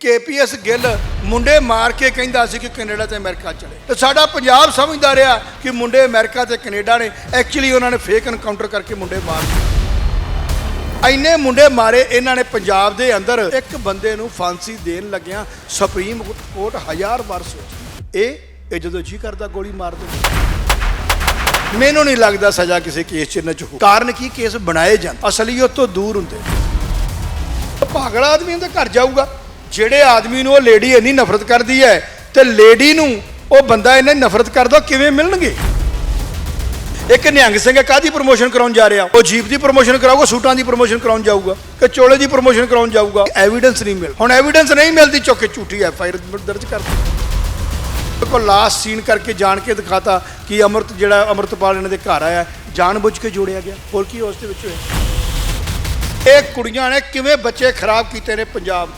KPS Gill ਮੁੰਡੇ ਮਾਰ ਕੇ ਕਹਿੰਦਾ ਸੀ ਕਿ ਕੈਨੇਡਾ ਤੇ ਅਮਰੀਕਾ ਚਲੇ। ਤੇ ਸਾਡਾ ਪੰਜਾਬ ਸਮਝਦਾ ਰਿਹਾ ਕਿ ਮੁੰਡੇ ਅਮਰੀਕਾ ਤੇ ਕੈਨੇਡਾ ਨੇ ਐਕਚੁਅਲੀ ਉਹਨਾਂ ਨੇ ਫੇਕ ਐਨਕਾਊਂਟਰ ਕਰਕੇ ਮੁੰਡੇ ਮਾਰ ਦਿੱਤੇ। ਇੰਨੇ ਮੁੰਡੇ ਮਾਰੇ, ਇਹਨਾਂ ਨੇ ਪੰਜਾਬ ਦੇ ਅੰਦਰ ਇੱਕ ਬੰਦੇ ਨੂੰ ਫਾਂਸੀ ਦੇਣ ਲੱਗਿਆ ਸੁਪਰੀਮ ਕੋਰਟ ਹਜ਼ਾਰ ਵਾਰ ਸੋਚ। ਇਹ ਇਹ ਜਦੋਂ ਜੀ ਕਰਦਾ ਗੋਲੀ ਮਾਰ ਦੇ ਮੈਨੂੰ ਨਹੀਂ ਲੱਗਦਾ ਸਜ਼ਾ ਕਿਸੇ ਕੇਸ 'ਚ ਨਾ ਚੁਕੂ ਕਾਰਨ ਕੀ ਕੇਸ ਬਣਾਏ ਜਾਣ ਅਸਲੀਅਤ ਤੋਂ ਦੂਰ ਹੁੰਦੇ। ਪਾਗਲ ਆਦਮੀ ਉਹਦੇ ਘਰ ਜਾਊਗਾ। ਜਿਹੜੇ ਆਦਮੀ ਨੂੰ ਉਹ ਲੇਡੀ ਇੰਨੀ ਨਫ਼ਰਤ ਕਰਦੀ ਹੈ ਤੇ ਲੇਡੀ ਨੂੰ ਉਹ ਬੰਦਾ ਇੰਨੀ ਨਫ਼ਰਤ ਕਰਦਾ ਕਿਵੇਂ ਮਿਲਣਗੇ? ਇੱਕ ਨਿਹੰਗ ਸਿੰਘ ਕਾਦੀ ਪ੍ਰੋਮੋਸ਼ਨ ਕਰਾਉਣ ਜਾ ਰਿਹਾ? ਉਹ ਜੀਪ ਦੀ ਪ੍ਰੋਮੋਸ਼ਨ ਕਰਾਊਗਾ, ਸੂਟਾਂ ਦੀ ਪ੍ਰੋਮੋਸ਼ਨ ਕਰਾਉਣ ਜਾਊਗਾ, ਕਿ ਚੋਲੇ ਦੀ ਪ੍ਰੋਮੋਸ਼ਨ ਕਰਾਉਣ ਜਾਊਗਾ? ਐਵੀਡੈਂਸ ਨਹੀਂ ਮਿਲ ਹੁਣ ਐਵੀਡੈਂਸ ਨਹੀਂ ਮਿਲਦੀ, ਚੁੱਕ ਕੇ ਝੂਠੀ ਐਫ ਆਈ ਆਰ ਦਰਜ ਕਰ ਕੋ ਲਾਸਟ ਸੀਨ ਕਰਕੇ ਜਾਣ ਕੇ ਦਿਖਾਤਾ ਕਿ ਅਮਰਤ ਜਿਹੜਾ ਅਮਰਤਪਾਲ ਇਹਨਾਂ ਦੇ ਘਰ ਆਇਆ, ਜਾਣਬੁੱਝ ਕੇ ਜੋੜਿਆ ਗਿਆ। ਹੋਰ ਕੀ ਉਸ ਦੇ ਵਿੱਚ ਹੋਇਆ? ਇਹ ਕੁੜੀਆਂ ਨੇ ਕਿਵੇਂ ਬੱਚੇ ਖਰਾਬ ਕੀਤੇ ਨੇ ਪੰਜਾਬ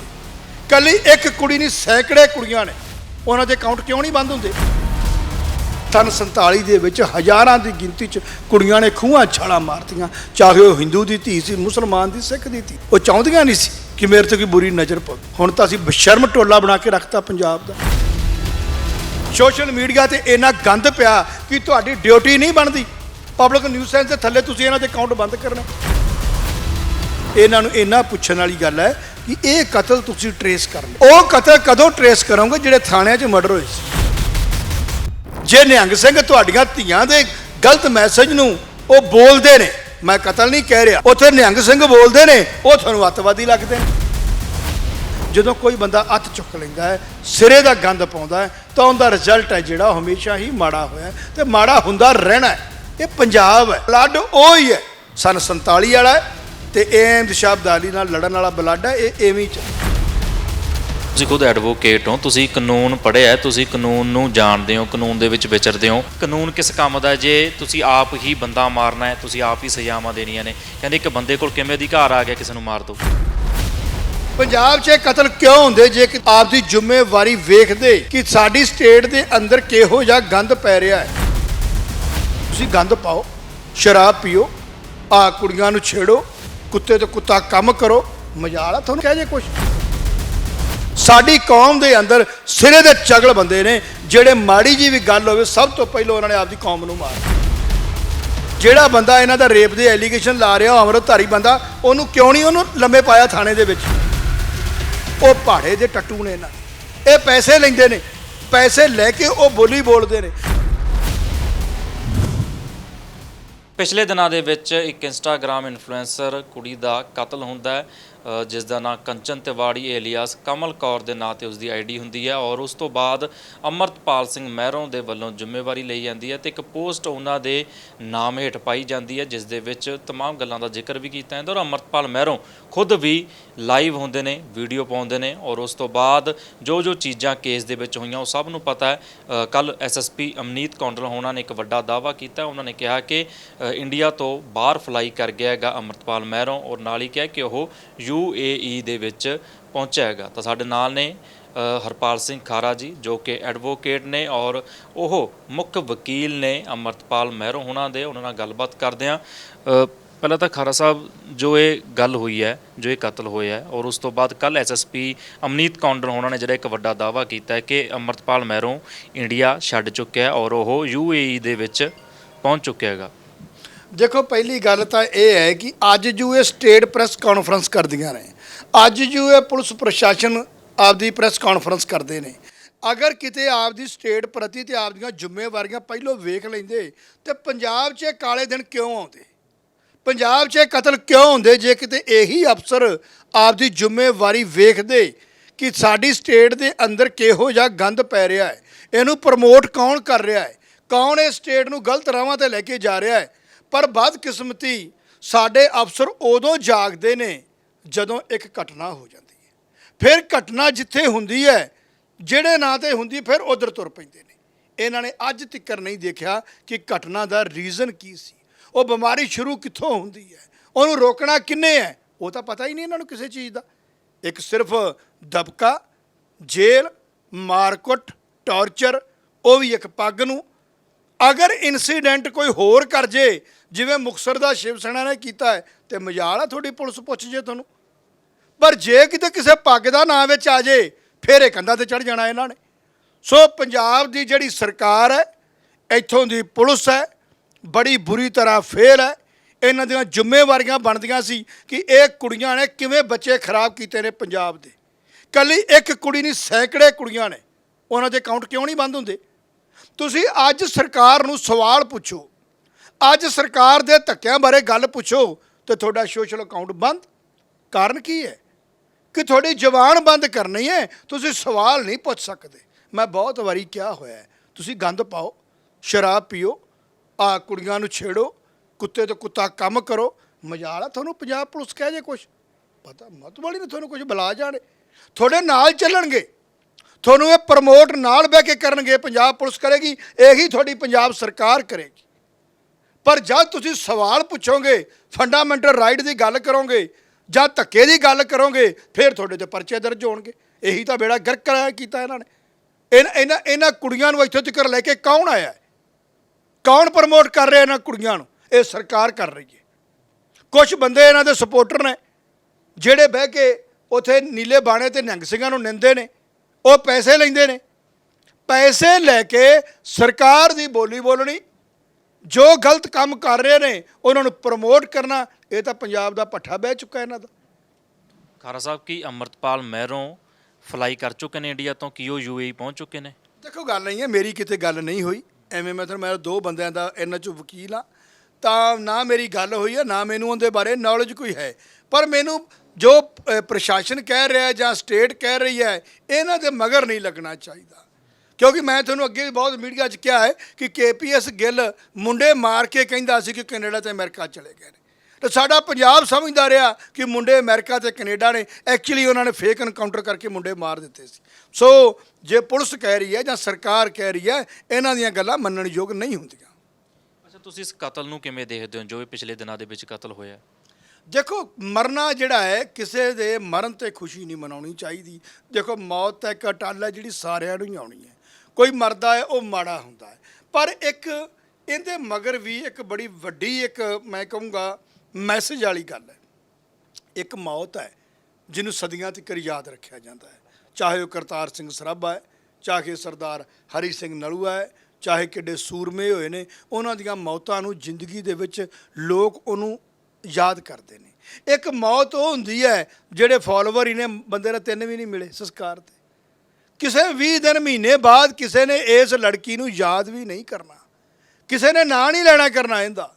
ਕੱਲੀ ਇੱਕ ਕੁੜੀ ਨਹੀਂ, ਸੈਂਕੜੇ ਕੁੜੀਆਂ ਨੇ। ਉਹਨਾਂ ਦੇ ਅਕਾਊਂਟ ਕਿਉਂ ਨਹੀਂ ਬੰਦ ਹੁੰਦੇ? ਸਨ 47 ਦੇ ਵਿੱਚ ਹਜ਼ਾਰਾਂ ਦੀ ਗਿਣਤੀ 'ਚ ਕੁੜੀਆਂ ਨੇ ਖੂਹਾਂ ਛਾਲਾਂ ਮਾਰਤੀਆਂ। ਚਾਹੇ ਉਹ ਹਿੰਦੂ ਦੀ ਧੀ ਸੀ, ਮੁਸਲਮਾਨ ਦੀ, ਸਿੱਖ ਦੀ ਧੀ। ਉਹ ਚਾਹੁੰਦੀਆਂ ਨਹੀਂ ਸੀ ਕਿ ਮੇਰੇ ਤੇ ਕੋਈ ਬੁਰੀ ਨਜ਼ਰ ਪਵੇ। ਹੁਣ ਤਾਂ ਅਸੀਂ ਬਸ਼ਰਮ ਟੋਲਾ ਬਣਾ ਕੇ ਰੱਖਤਾ ਪੰਜਾਬ ਦਾ। ਸੋਸ਼ਲ ਮੀਡੀਆ ਤੇ ਇੰਨਾ ਗੰਦ ਪਿਆ ਕਿ ਤੁਹਾਡੀ ਡਿਊਟੀ ਨਹੀਂ ਬਣਦੀ। ਪਬਲਿਕ ਨਿਊਸੈਂਸ ਦੇ ਥੱਲੇ ਤੁਸੀਂ ਇਹਨਾਂ ਦੇ ਅਕਾਊਂਟ ਬੰਦ ਕਰਨਾ। ਇਹਨਾਂ ਨੂੰ ਇੰਨਾ ਪੁੱਛਣ ਵਾਲੀ ਗੱਲ ਹੈ ਕਿ ਇਹ ਕਤਲ ਤੁਸੀਂ ਟਰੇਸ ਕਰਨਾ ਉਹ ਕਤਲ ਕਦੋਂ ਟਰੇਸ ਕਰੋਗੇ ਜਿਹੜੇ ਥਾਣਿਆਂ 'ਚ ਮਰਡਰ ਹੋਏ ਸੀ? ਜੇ ਨਿਹੰਗ ਸਿੰਘ ਤੁਹਾਡੀਆਂ ਧੀਆਂ ਦੇ ਗਲਤ ਮੈਸੇਜ ਨੂੰ ਉਹ ਬੋਲਦੇ ਨੇ, ਮੈਂ ਕਤਲ ਨਹੀਂ ਕਹਿ ਰਿਹਾ, ਉੱਥੇ ਨਿਹੰਗ ਸਿੰਘ ਬੋਲਦੇ ਨੇ, ਉਹ ਤੁਹਾਨੂੰ ਅੱਤਵਾਦੀ ਲੱਗਦੇ ਨੇ। ਜਦੋਂ ਕੋਈ ਬੰਦਾ ਅੱਤ ਚੁੱਕ ਲੈਂਦਾ ਹੈ, ਸਿਰੇ ਦਾ ਗੰਦ ਪਾਉਂਦਾ ਹੈ, ਤਾਂ ਉਹਦਾ ਰਿਜ਼ਲਟ ਹੈ ਜਿਹੜਾ ਉਹ ਹਮੇਸ਼ਾ ਹੀ ਮਾੜਾ ਹੋਇਆ ਹੈ। ਤੇ ਮਾੜਾ ਹੁੰਦਾ ਰਹਿਣਾ ਹੈ। ਇਹ ਪੰਜਾਬ ਹੈ ਬਲੱਡ ਉਹ ਹੀ। ਹੈ ਸਨ 47 ਵਾਲਾ ਤੇ ਇਹ ਸ਼ਬਦਾਲੀ ਨਾਲ ਲੜਨ ਵਾਲਾ ਬਲੱਡ ਹੈ ਇਹ ਐਵੇਂ ਚੱਲਦਾ ਤੁਸੀਂ ਖੁਦ ਐਡਵੋਕੇਟ ਹੋ ਤੁਸੀਂ ਕਾਨੂੰਨ ਪੜ੍ਹਿਆ ਹੈ, ਤੁਸੀਂ ਕਾਨੂੰਨ ਨੂੰ ਜਾਣਦੇ ਹੋ ਕਾਨੂੰਨ ਦੇ ਵਿੱਚ ਵਿਚਰਦੇ ਹੋ। ਕਾਨੂੰਨ ਕਿਸ ਕੰਮ ਦਾ? ਜੇ ਤੁਸੀਂ ਆਪ ਹੀ ਬੰਦਾ ਮਾਰਨਾ ਹੈ ਤੁਸੀਂ ਆਪ ਹੀ ਸਜ਼ਾਵਾਂ ਦੇਣੀਆਂ ਨੇ ਕਹਿੰਦੇ ਇੱਕ ਬੰਦੇ ਕੋਲ ਕਿਵੇਂ ਅਧਿਕਾਰ ਆ ਗਿਆ ਕਿਸੇ ਨੂੰ ਮਾਰ ਦਿਓ ਪੰਜਾਬ 'ਚ ਇਹ ਕਤਲ ਕਿਉਂ ਹੁੰਦੇ? ਜੇ ਕਿ ਆਪ ਦੀ ਜ਼ਿੰਮੇਵਾਰੀ ਵੇਖਦੇ ਕਿ ਸਾਡੀ ਸਟੇਟ ਦੇ ਅੰਦਰ ਕਿਹੋ ਜਿਹਾ ਗੰਦ ਪੈ ਰਿਹਾ ਹੈ। ਤੁਸੀਂ ਗੰਦ ਪਾਓ ਸ਼ਰਾਬ ਪੀਓ ਆ ਕੁੜੀਆਂ ਨੂੰ ਛੇੜੋ ਕੁੱਤੇ ਤੋਂ ਕੁੱਤਾ ਕੰਮ ਕਰੋ, ਮਜਾਲ ਆ ਤੁਹਾਨੂੰ ਕਹਿ ਜੇ ਕੁਛ। ਸਾਡੀ ਕੌਮ ਦੇ ਅੰਦਰ ਸਿਰੇ ਦੇ ਚਗਲ ਬੰਦੇ ਨੇ, ਜਿਹੜੇ ਮਾੜੀ ਜੀ ਵੀ ਗੱਲ ਹੋਵੇ, ਸਭ ਤੋਂ ਪਹਿਲਾਂ ਉਹਨਾਂ ਨੇ ਆਪਦੀ ਕੌਮ ਨੂੰ ਮਾਰ ਜਿਹੜਾ ਬੰਦਾ ਇਹਨਾਂ ਦਾ ਰੇਪ ਦੇ ਐਲੀਗੇਸ਼ਨ ਲਾ ਰਿਹਾ, ਉਹ ਅੰਮ੍ਰਿਤਧਾਰੀ ਬੰਦਾ, ਉਹਨੂੰ ਕਿਉਂ ਨਹੀਂ ਉਹਨੂੰ ਲੰਮੇ ਪਾਇਆ ਥਾਣੇ ਦੇ ਵਿੱਚ? ਉਹ ਪਹਾੜੇ ਦੇ ਟੱਟੂ ਨੇ ਇਹਨਾਂ ਇਹ ਪੈਸੇ ਲੈਂਦੇ ਨੇ, ਪੈਸੇ ਲੈ ਕੇ ਉਹ ਬੋਲੀ ਬੋਲਦੇ ਨੇ। ਪਿਛਲੇ ਦਿਨਾਂ ਦੇ ਵਿੱਚ ਇੱਕ ਇੰਸਟਾਗ੍ਰam ਇਨਫਲੂਐਂਸਰ ਕੁੜੀ ਦਾ ਕਤਲ ਹੁੰਦਾ ਹੈ। ਜਿਸ ਦਾ ਨਾਂ ਕੰਚਨ ਤਿਵਾੜੀ ਏਲੀਆਸ ਕਮਲ ਕੌਰ ਦੇ ਨਾਂ ਤੇ ਉਸ ਦੀ ਆਈਡੀ ਹੁੰਦੀ ਹੈ ਔਰ ਉਸ ਤੋਂ ਬਾਅਦ ਅਮਰਤਪਾਲ ਸਿੰਘ ਮਹਿਰੋਂ ਦੇ ਵੱਲੋਂ ਜ਼ਿੰਮੇਵਾਰੀ ਲਈ ਜਾਂਦੀ ਹੈ ਤੇ ਇੱਕ ਪੋਸਟ ਉਹਨਾਂ ਦੇ ਨਾਮ ਹੇਠ ਪਾਈ ਜਾਂਦੀ ਹੈ, ਜਿਸ ਦੇ ਵਿੱਚ ਤਮਾਮ ਗੱਲਾਂ ਦਾ ਜ਼ਿਕਰ ਵੀ ਕੀਤਾ ਜਾਂਦਾ ਔਰ ਅਮਰਤਪਾਲ ਮਹਿਰੋਂ ਖੁਦ ਵੀ ਲਾਈਵ ਹੁੰਦੇ ਨੇ, ਵੀਡੀਓ ਪਾਉਂਦੇ ਨੇ ਔਰ ਉਸ ਤੋਂ ਬਾਅਦ ਜੋ ਜੋ ਚੀਜ਼ਾਂ ਕੇਸ ਦੇ ਵਿੱਚ ਹੋਈਆਂ ਉਹ ਸਭ ਨੂੰ ਪਤਾ ਹੈ। ਕੱਲ ਐਸਐਸਪੀ ਅਮਨੀਤ ਕੌਂਡਲ ਹੋਣਾ ਨੇ ਇੱਕ ਵੱਡਾ ਦਾਅਵਾ ਕੀਤਾ, ਉਹਨਾਂ ਨੇ ਕਿਹਾ ਕਿ ਇੰਡੀਆ ਤੋਂ ਬਾਹਰ ਫਲਾਈ ਕਰ ਗਿਆ ਹੈਗਾ ਅਮਰਤਪਾਲ ਮਹਿਰੋਂ ਔਰ ਨਾਲ ਹੀ ਕਿਹਾ ਕਿ ਉਹ ਯੂ ਯੂਏਈ ਦੇ ਵਿੱਚ ਪਹੁੰਚਿਆ ਹੈਗਾ। ਤਾਂ ਸਾਡੇ ਨਾਲ ਨੇ ਹਰਪਾਲ ਸਿੰਘ ਖਾਰਾ ਜੀ, ਜੋ ਕਿ ਐਡਵੋਕੇਟ ਨੇ ਔਰ ਉਹ ਮੁੱਖ ਵਕੀਲ ਨੇ ਅਮਰਤਪਾਲ ਮਹਿਰੋਂ ਹੋਣਾ ਦੇ। ਉਹਨਾਂ ਨਾਲ ਗੱਲਬਾਤ ਕਰਦੇ ਆ ਪਹਿਲਾਂ ਤਾਂ ਖਾਰਾ ਸਾਹਿਬ, ਜੋ ਇਹ ਗੱਲ ਹੋਈ ਹੈ, ਜੋ ਇਹ ਕਤਲ ਹੋਇਆ ਹੈ ਔਰ ਉਸ ਤੋਂ ਬਾਅਦ ਕੱਲ ਐਸਐਸਪੀ ਅਮਨੀਤ ਕੌਂਡਲ ਹੋਣਾ ਨੇ ਜਿਹੜਾ ਇੱਕ ਵੱਡਾ ਦਾਅਵਾ ਕੀਤਾ ਹੈ ਕਿ ਅਮਰਤਪਾਲ ਮਹਿਰੋਂ ਇੰਡੀਆ ਛੱਡ ਚੁੱਕਿਆ ਔਰ ਉਹ ਯੂਏਈ ਦੇ ਵਿੱਚ ਪਹੁੰਚ ਚੁੱਕਿਆ ਹੈਗਾ। ਦੇਖੋ, ਪਹਿਲੀ ਗੱਲ ਤਾਂ ਇਹ ਹੈ ਕਿ ਅੱਜ ਜੋ ਇਹ ਸਟੇਟ ਪ੍ਰੈਸ ਕਾਨਫਰੰਸ ਕਰਦੀਆਂ ਨੇ। ਅੱਜ ਜੋ ਇਹ ਪੁਲਿਸ ਪ੍ਰਸ਼ਾਸਨ ਆਪਦੀ ਪ੍ਰੈਸ ਕਾਨਫਰੰਸ ਕਰਦੇ ਨੇ। ਅਗਰ ਕਿਤੇ ਆਪਦੀ ਸਟੇਟ ਪ੍ਰਤੀ ਤੇ ਆਪਦੀਆਂ ਜ਼ਿੰਮੇਵਾਰੀਆਂ ਪਹਿਲੋਂ ਵੇਖ ਲੈਂਦੇ ਤੇ ਪੰਜਾਬ 'ਚ ਕਾਲੇ ਦਿਨ ਕਿਉਂ ਆਉਂਦੇ? ਪੰਜਾਬ 'ਚ ਕਤਲ ਕਿਉਂ ਹੁੰਦੇ? ਜੇ ਕਿਤੇ ਇਹੀ ਅਫਸਰ ਆਪਦੀ ਜ਼ਿੰਮੇਵਾਰੀ ਵੇਖਦੇ ਕਿ ਸਾਡੀ ਸਟੇਟ ਦੇ ਅੰਦਰ ਕਿਹੋ ਜਿਹਾ ਗੰਦ ਪੈ ਰਿਹਾ ਹੈ, ਇਹਨੂੰ ਪ੍ਰਮੋਟ ਕੌਣ ਕਰ ਰਿਹਾ ਹੈ? ਕੌਣ ਇਹ ਸਟੇਟ ਨੂੰ ਗਲਤ ਰਾਹਾਂ ਤੇ ਲੈ ਕੇ ਜਾ ਰਿਹਾ ਹੈ? ਪਰ ਬਦਕਿਸਮਤੀ ਸਾਡੇ ਅਫਸਰ ਉਦੋਂ ਜਾਗਦੇ ਨੇ ਜਦੋਂ ਇੱਕ ਘਟਨਾ ਹੋ ਜਾਂਦੀ ਹੈ। ਫਿਰ ਘਟਨਾ ਜਿੱਥੇ ਹੁੰਦੀ ਹੈ, ਜਿਹੜੇ ਨਾਂ ਤੇ ਹੁੰਦੀ, ਫਿਰ ਉਧਰ ਤੁਰ ਪੈਂਦੇ ਨੇ। ਇਹਨਾਂ ਨੇ ਅੱਜ ਤੱਕ ਨਹੀਂ ਦੇਖਿਆ ਕਿ ਘਟਨਾ ਦਾ ਰੀਜ਼ਨ ਕੀ ਸੀ। ਉਹ ਬਿਮਾਰੀ ਸ਼ੁਰੂ ਕਿੱਥੋਂ ਹੁੰਦੀ ਹੈ? ਉਹਨੂੰ ਰੋਕਣਾ ਕਿੰਨੇ ਹੈ? ਉਹ ਤਾਂ ਪਤਾ ਹੀ ਨਹੀਂ ਇਹਨਾਂ ਨੂੰ ਕਿਸੇ ਚੀਜ਼ ਦਾ। ਇੱਕ ਸਿਰਫ ਦਬਕਾ, ਜੇਲ੍ਹ, ਮਾਰਕੁੱਟ, ਟਾਰਚਰ, ਉਹ ਵੀ ਇੱਕ ਪੱਗ ਨੂੰ। ਅਗਰ ਇਨਸੀਡੈਂਟ ਕੋਈ ਹੋਰ ਕਰ ਜੇ ਜਿਵੇਂ ਮੁਕਸਰ ਦਾ ਸ਼ਿਵ ਸੈਨਾ ਨੇ ਕੀਤਾ ਹੈ, ਤੇ ਮਜਾਲ ਆ ਤੁਹਾਡੀ ਪੁਲਿਸ ਪੁੱਛ ਜੇ ਤੁਹਾਨੂੰ। ਪਰ ਜੇ ਕਿਤੇ ਕਿਸੇ ਪੱਗ ਦਾ ਨਾਂ ਵਿੱਚ ਆ ਜੇ, ਫਿਰ ਇਹ ਕੰਧਾਂ ਤੇ ਚੜ ਜਾਣਾ ਇਹਨਾਂ ਨੇ। ਸੋ ਪੰਜਾਬ ਦੀ ਜਿਹੜੀ ਸਰਕਾਰ ਹੈ, ਇੱਥੋਂ ਦੀ ਪੁਲਿਸ ਹੈ, ਬੜੀ ਬੁਰੀ ਤਰ੍ਹਾਂ ਫੇਲ ਹੈ। ਇਹਨਾਂ ਦੀਆਂ ਜ਼ਿੰਮੇਵਾਰੀਆਂ ਬਣਦੀਆਂ ਸੀ ਕਿ ਇਹ ਕੁੜੀਆਂ ਨੇ ਕਿਵੇਂ ਬੱਚੇ ਖਰਾਬ ਕੀਤੇ ਨੇ ਪੰਜਾਬ ਦੇ। ਕੱਲੀ ਇੱਕ ਕੁੜੀ ਨਹੀਂ, ਸੈਂਕੜੇ ਕੁੜੀਆਂ ਨੇ। ਉਹਨਾਂ ਦੇ ਅਕਾਊਂਟ ਕਿਉਂ ਨਹੀਂ ਬੰਦ ਹੁੰਦੇ? ਤੁਸੀਂ ਅੱਜ ਸਰਕਾਰ ਨੂੰ ਸਵਾਲ ਪੁੱਛੋ ਅੱਜ ਸਰਕਾਰ ਦੇ ਧੱਕਿਆਂ ਬਾਰੇ ਗੱਲ ਪੁੱਛੋ ਤੇ ਤੁਹਾਡਾ ਸੋਸ਼ਲ ਅਕਾਊਂਟ ਬੰਦ ਕਾਰਨ ਕੀ ਹੈ? ਕਿ ਤੁਹਾਡੀ ਜ਼ੁਬਾਨ ਬੰਦ ਕਰਨੀ ਹੈ, ਤੁਸੀਂ ਸਵਾਲ ਨਹੀਂ ਪੁੱਛ ਸਕਦੇ। ਮੈਂ ਬਹੁਤ ਵਾਰੀ ਕਿਹਾ ਹੋਇਆ ਤੁਸੀਂ ਗੰਦ ਪਾਓ, ਸ਼ਰਾਬ ਪੀਓ, ਆ ਕੁੜੀਆਂ ਨੂੰ ਛੇੜੋ, ਕੁੱਤੇ ਤੋਂ ਕੁੱਤਾ ਕੰਮ ਕਰੋ, ਮਜਾਲ ਆ ਤੁਹਾਨੂੰ ਪੰਜਾਬ ਪੁਲਿਸ ਕਹਿ ਜੇ ਕੁਛ। ਪਤਾ ਮਤ ਵਾਲੀ ਨੇ ਤੁਹਾਨੂੰ ਕੁਝ ਬੁਲਾ ਜਾਣੇ। ਤੁਹਾਡੇ ਨਾਲ ਚੱਲਣਗੇ। ਤੁਹਾਨੂੰ ਇਹ ਪ੍ਰਮੋਟ ਨਾਲ ਬਹਿ ਕੇ ਕਰਨਗੇ, ਪੰਜਾਬ ਪੁਲਿਸ ਕਰੇਗੀ, ਇਹੀ ਤੁਹਾਡੀ ਪੰਜਾਬ ਸਰਕਾਰ ਕਰੇਗੀ। ਪਰ ਜਦ ਤੁਸੀਂ ਸਵਾਲ ਪੁੱਛੋਗੇ ਫੰਡਾਮੈਂਟਲ ਰਾਈਟ ਦੀ ਗੱਲ ਕਰੋਗੇ ਜਾਂ ਧੱਕੇ ਦੀ ਗੱਲ ਕਰੋਗੇ, ਫਿਰ ਤੁਹਾਡੇ ਤੇ ਪਰਚੇ ਦਰਜ ਹੋਣਗੇ। ਇਹੀ ਤਾਂ ਬੇੜਾ ਗਰਕ ਕਰਾਇਆ ਕੀਤਾ ਇਹਨਾਂ ਨੇ। ਇਹਨਾਂ ਇਹਨਾਂ ਇਹਨਾਂ ਕੁੜੀਆਂ ਨੂੰ ਇੱਥੋਂ ਤੱਕ ਲੈ ਕੇ ਕੌਣ ਆਇਆ ਕੌਣ ਪ੍ਰਮੋਟ ਕਰ ਰਿਹਾ ਇਹਨਾਂ ਕੁੜੀਆਂ ਨੂੰ? ਇਹ ਸਰਕਾਰ ਕਰ ਰਹੀ ਹੈ। ਕੁਝ ਬੰਦੇ ਇਹਨਾਂ ਦੇ ਸਪੋਰਟਰ ਨੇ, ਜਿਹੜੇ ਬਹਿ ਕੇ ਉਥੇ ਨੀਲੇ ਬਾਣੇ ਤੇ ਨਿਹੰਗ ਸਿੰਘਾਂ ਨੂੰ ਨਿੰਦੇ ਨੇ, ਉਹ ਪੈਸੇ ਲੈਂਦੇ ਨੇ। ਪੈਸੇ ਲੈ ਕੇ ਸਰਕਾਰ ਦੀ ਬੋਲੀ ਬੋਲਣੀ ਜੋ ਗਲਤ ਕੰਮ ਕਰ ਰਹੇ ਨੇ ਉਹਨਾਂ ਨੂੰ ਪ੍ਰਮੋਟ ਕਰਨਾ ਇਹ ਤਾਂ ਪੰਜਾਬ ਦਾ ਪੱਠਾ ਬਹਿ ਚੁੱਕਾ ਇਹਨਾਂ ਦਾ। ਖਾਰਾ ਸਾਹਿਬ ਕੀ ਅਮਰਤਪਾਲ ਮਹਿਰੋਂ ਫਲਾਈ ਕਰ ਚੁੱਕੇ ਨੇ ਇੰਡੀਆ ਤੋਂ? ਕੀ ਉਹ ਯੂਏਈ ਪਹੁੰਚ ਚੁੱਕੇ ਨੇ? ਦੇਖੋ ਗੱਲ ਨਹੀਂ ਹੈ ਮੇਰੀ ਕਿਤੇ ਗੱਲ ਨਹੀਂ ਹੋਈ। ਐਵੇਂ ਮੈਂ ਤੁਹਾਨੂੰ ਮੈਂ ਦੋ ਬੰਦਿਆਂ ਦਾ ਇਹਨਾਂ ਚੋਂ ਵਕੀਲ ਆ ਤਾਂ ਨਾ ਮੇਰੀ ਗੱਲ ਹੋਈ ਹੈ ਨਾ ਮੈਨੂੰ ਉਹਦੇ ਬਾਰੇ ਨੌਲੇਜ ਕੋਈ ਹੈ। ਪਰ ਮੈਨੂੰ ਜੋ ਪ੍ਰਸ਼ਾਸਨ ਕਹਿ ਰਿਹਾ ਹੈ ਜਾਂ ਸਟੇਟ ਕਹਿ ਰਹੀ ਹੈ ਇਹਨਾਂ ਦੇ ਮਗਰ ਨਹੀਂ ਲੱਗਣਾ ਚਾਹੀਦਾ। ਕਿਉਂਕਿ ਮੈਂ ਤੁਹਾਨੂੰ ਅੱਗੇ ਵੀ ਬਹੁਤ ਮੀਡੀਆ 'ਚ ਕਿਹਾ ਹੈ ਕਿ ਕੇਪੀਐਸ ਗਿੱਲ ਮੁੰਡੇ ਮਾਰ ਕੇ ਕਹਿੰਦਾ ਸੀ ਕਿ ਕੈਨੇਡਾ ਤੇ ਅਮਰੀਕਾ ਚਲੇ ਗਏ ਨੇ। ਤੇ ਸਾਡਾ ਪੰਜਾਬ ਸਮਝਦਾ ਰਿਹਾ ਕਿ ਮੁੰਡੇ ਅਮਰੀਕਾ ਤੇ ਕੈਨੇਡਾ ਨੇ ਐਕਚੁਅਲੀ ਉਹਨਾਂ ਨੇ ਫੇਕ ਐਨਕਾਊਂਟਰ ਕਰਕੇ ਮੁੰਡੇ ਮਾਰ ਦਿੱਤੇ ਸੀ। ਸੋ ਜੇ ਪੁਲਿਸ ਕਹਿ ਰਹੀ ਹੈ ਜਾਂ ਸਰਕਾਰ ਕਹਿ ਰਹੀ ਹੈ ਇਹਨਾਂ ਦੀਆਂ ਗੱਲਾਂ ਮੰਨਣ ਯੋਗ ਨਹੀਂ ਹੁੰਦੀਆਂ। ਅੱਛਾ ਤੁਸੀਂ ਇਸ ਕਤਲ ਨੂੰ ਕਿਵੇਂ ਦੇਖਦੇ ਹੋ ਜੋ ਇਹ ਪਿਛਲੇ ਦਿਨਾਂ ਦੇ ਵਿੱਚ ਕਤਲ ਹੋਇਆ? ਦੇਖੋ ਮਰਨਾ ਜਿਹੜਾ ਹੈ ਕਿਸੇ ਦੇ ਮਰਨ ਤੇ ਖੁਸ਼ੀ ਨਹੀਂ ਮਨਾਉਣੀ ਚਾਹੀਦੀ। ਦੇਖੋ ਮੌਤ ਤਾਂ ਇੱਕ ਅਟੱਲ ਹੈ ਜਿਹੜੀ ਸਾਰਿਆਂ ਨੂੰ ਹੀ ਆਉਣੀ ਹੈ। ਕੋਈ ਮਰਦਾ ਹੈ, ਉਹ ਮਾੜਾ ਹੁੰਦਾ ਹੈ। ਪਰ ਇੱਕ ਇਹਦੇ ਮਗਰ ਵੀ ਇੱਕ ਬੜੀ ਵੱਡੀ ਇੱਕ ਮੈਂ ਕਹੂੰਗਾ ਮੈਸੇਜ ਵਾਲੀ ਗੱਲ ਹੈ। ਇੱਕ ਮੌਤ ਹੈ, ਜਿਹਨੂੰ ਸਦੀਆਂ ਤੱਕ ਯਾਦ ਰੱਖਿਆ ਜਾਂਦਾ ਹੈ। ਚਾਹੇ ਉਹ ਕਰਤਾਰ ਸਿੰਘ ਸਰਾਭਾ ਹੈ, ਚਾਹੇ ਸਰਦਾਰ ਹਰੀ ਸਿੰਘ ਨਲੂਆ ਹੈ, ਚਾਹੇ ਕਿੱਡੇ ਸੂਰਮੇ ਹੋਏ ਨੇ, ਉਹਨਾਂ ਦੀਆਂ ਮੌਤਾਂ ਨੂੰ ਜ਼ਿੰਦਗੀ ਦੇ ਵਿੱਚ ਲੋਕ ਉਹਨੂੰ ਯਾਦ ਕਰਦੇ ਨੇ। ਇੱਕ ਮੌਤ ਉਹ ਹੁੰਦੀ ਹੈ, ਜਿਹੜੇ ਫਾਲੋਵਰ ਹੀ ਨੇ, ਬੰਦੇ ਦਾ ਤਿੰਨ ਵੀ ਨਹੀਂ ਮਿਲੇ, ਸੰਸਕਾਰ ਤੇ। ਕਿਸੇ 20 ਦਿਨ ਮਹੀਨੇ ਬਾਅਦ ਕਿਸੇ ਨੇ ਇਸ ਲੜਕੀ ਨੂੰ ਯਾਦ ਵੀ ਨਹੀਂ ਕਰਨਾ। ਕਿਸੇ ਨੇ ਨਾਂ ਨਹੀਂ ਲੈਣਾ ਕਰਨਾ ਇਹਦਾ।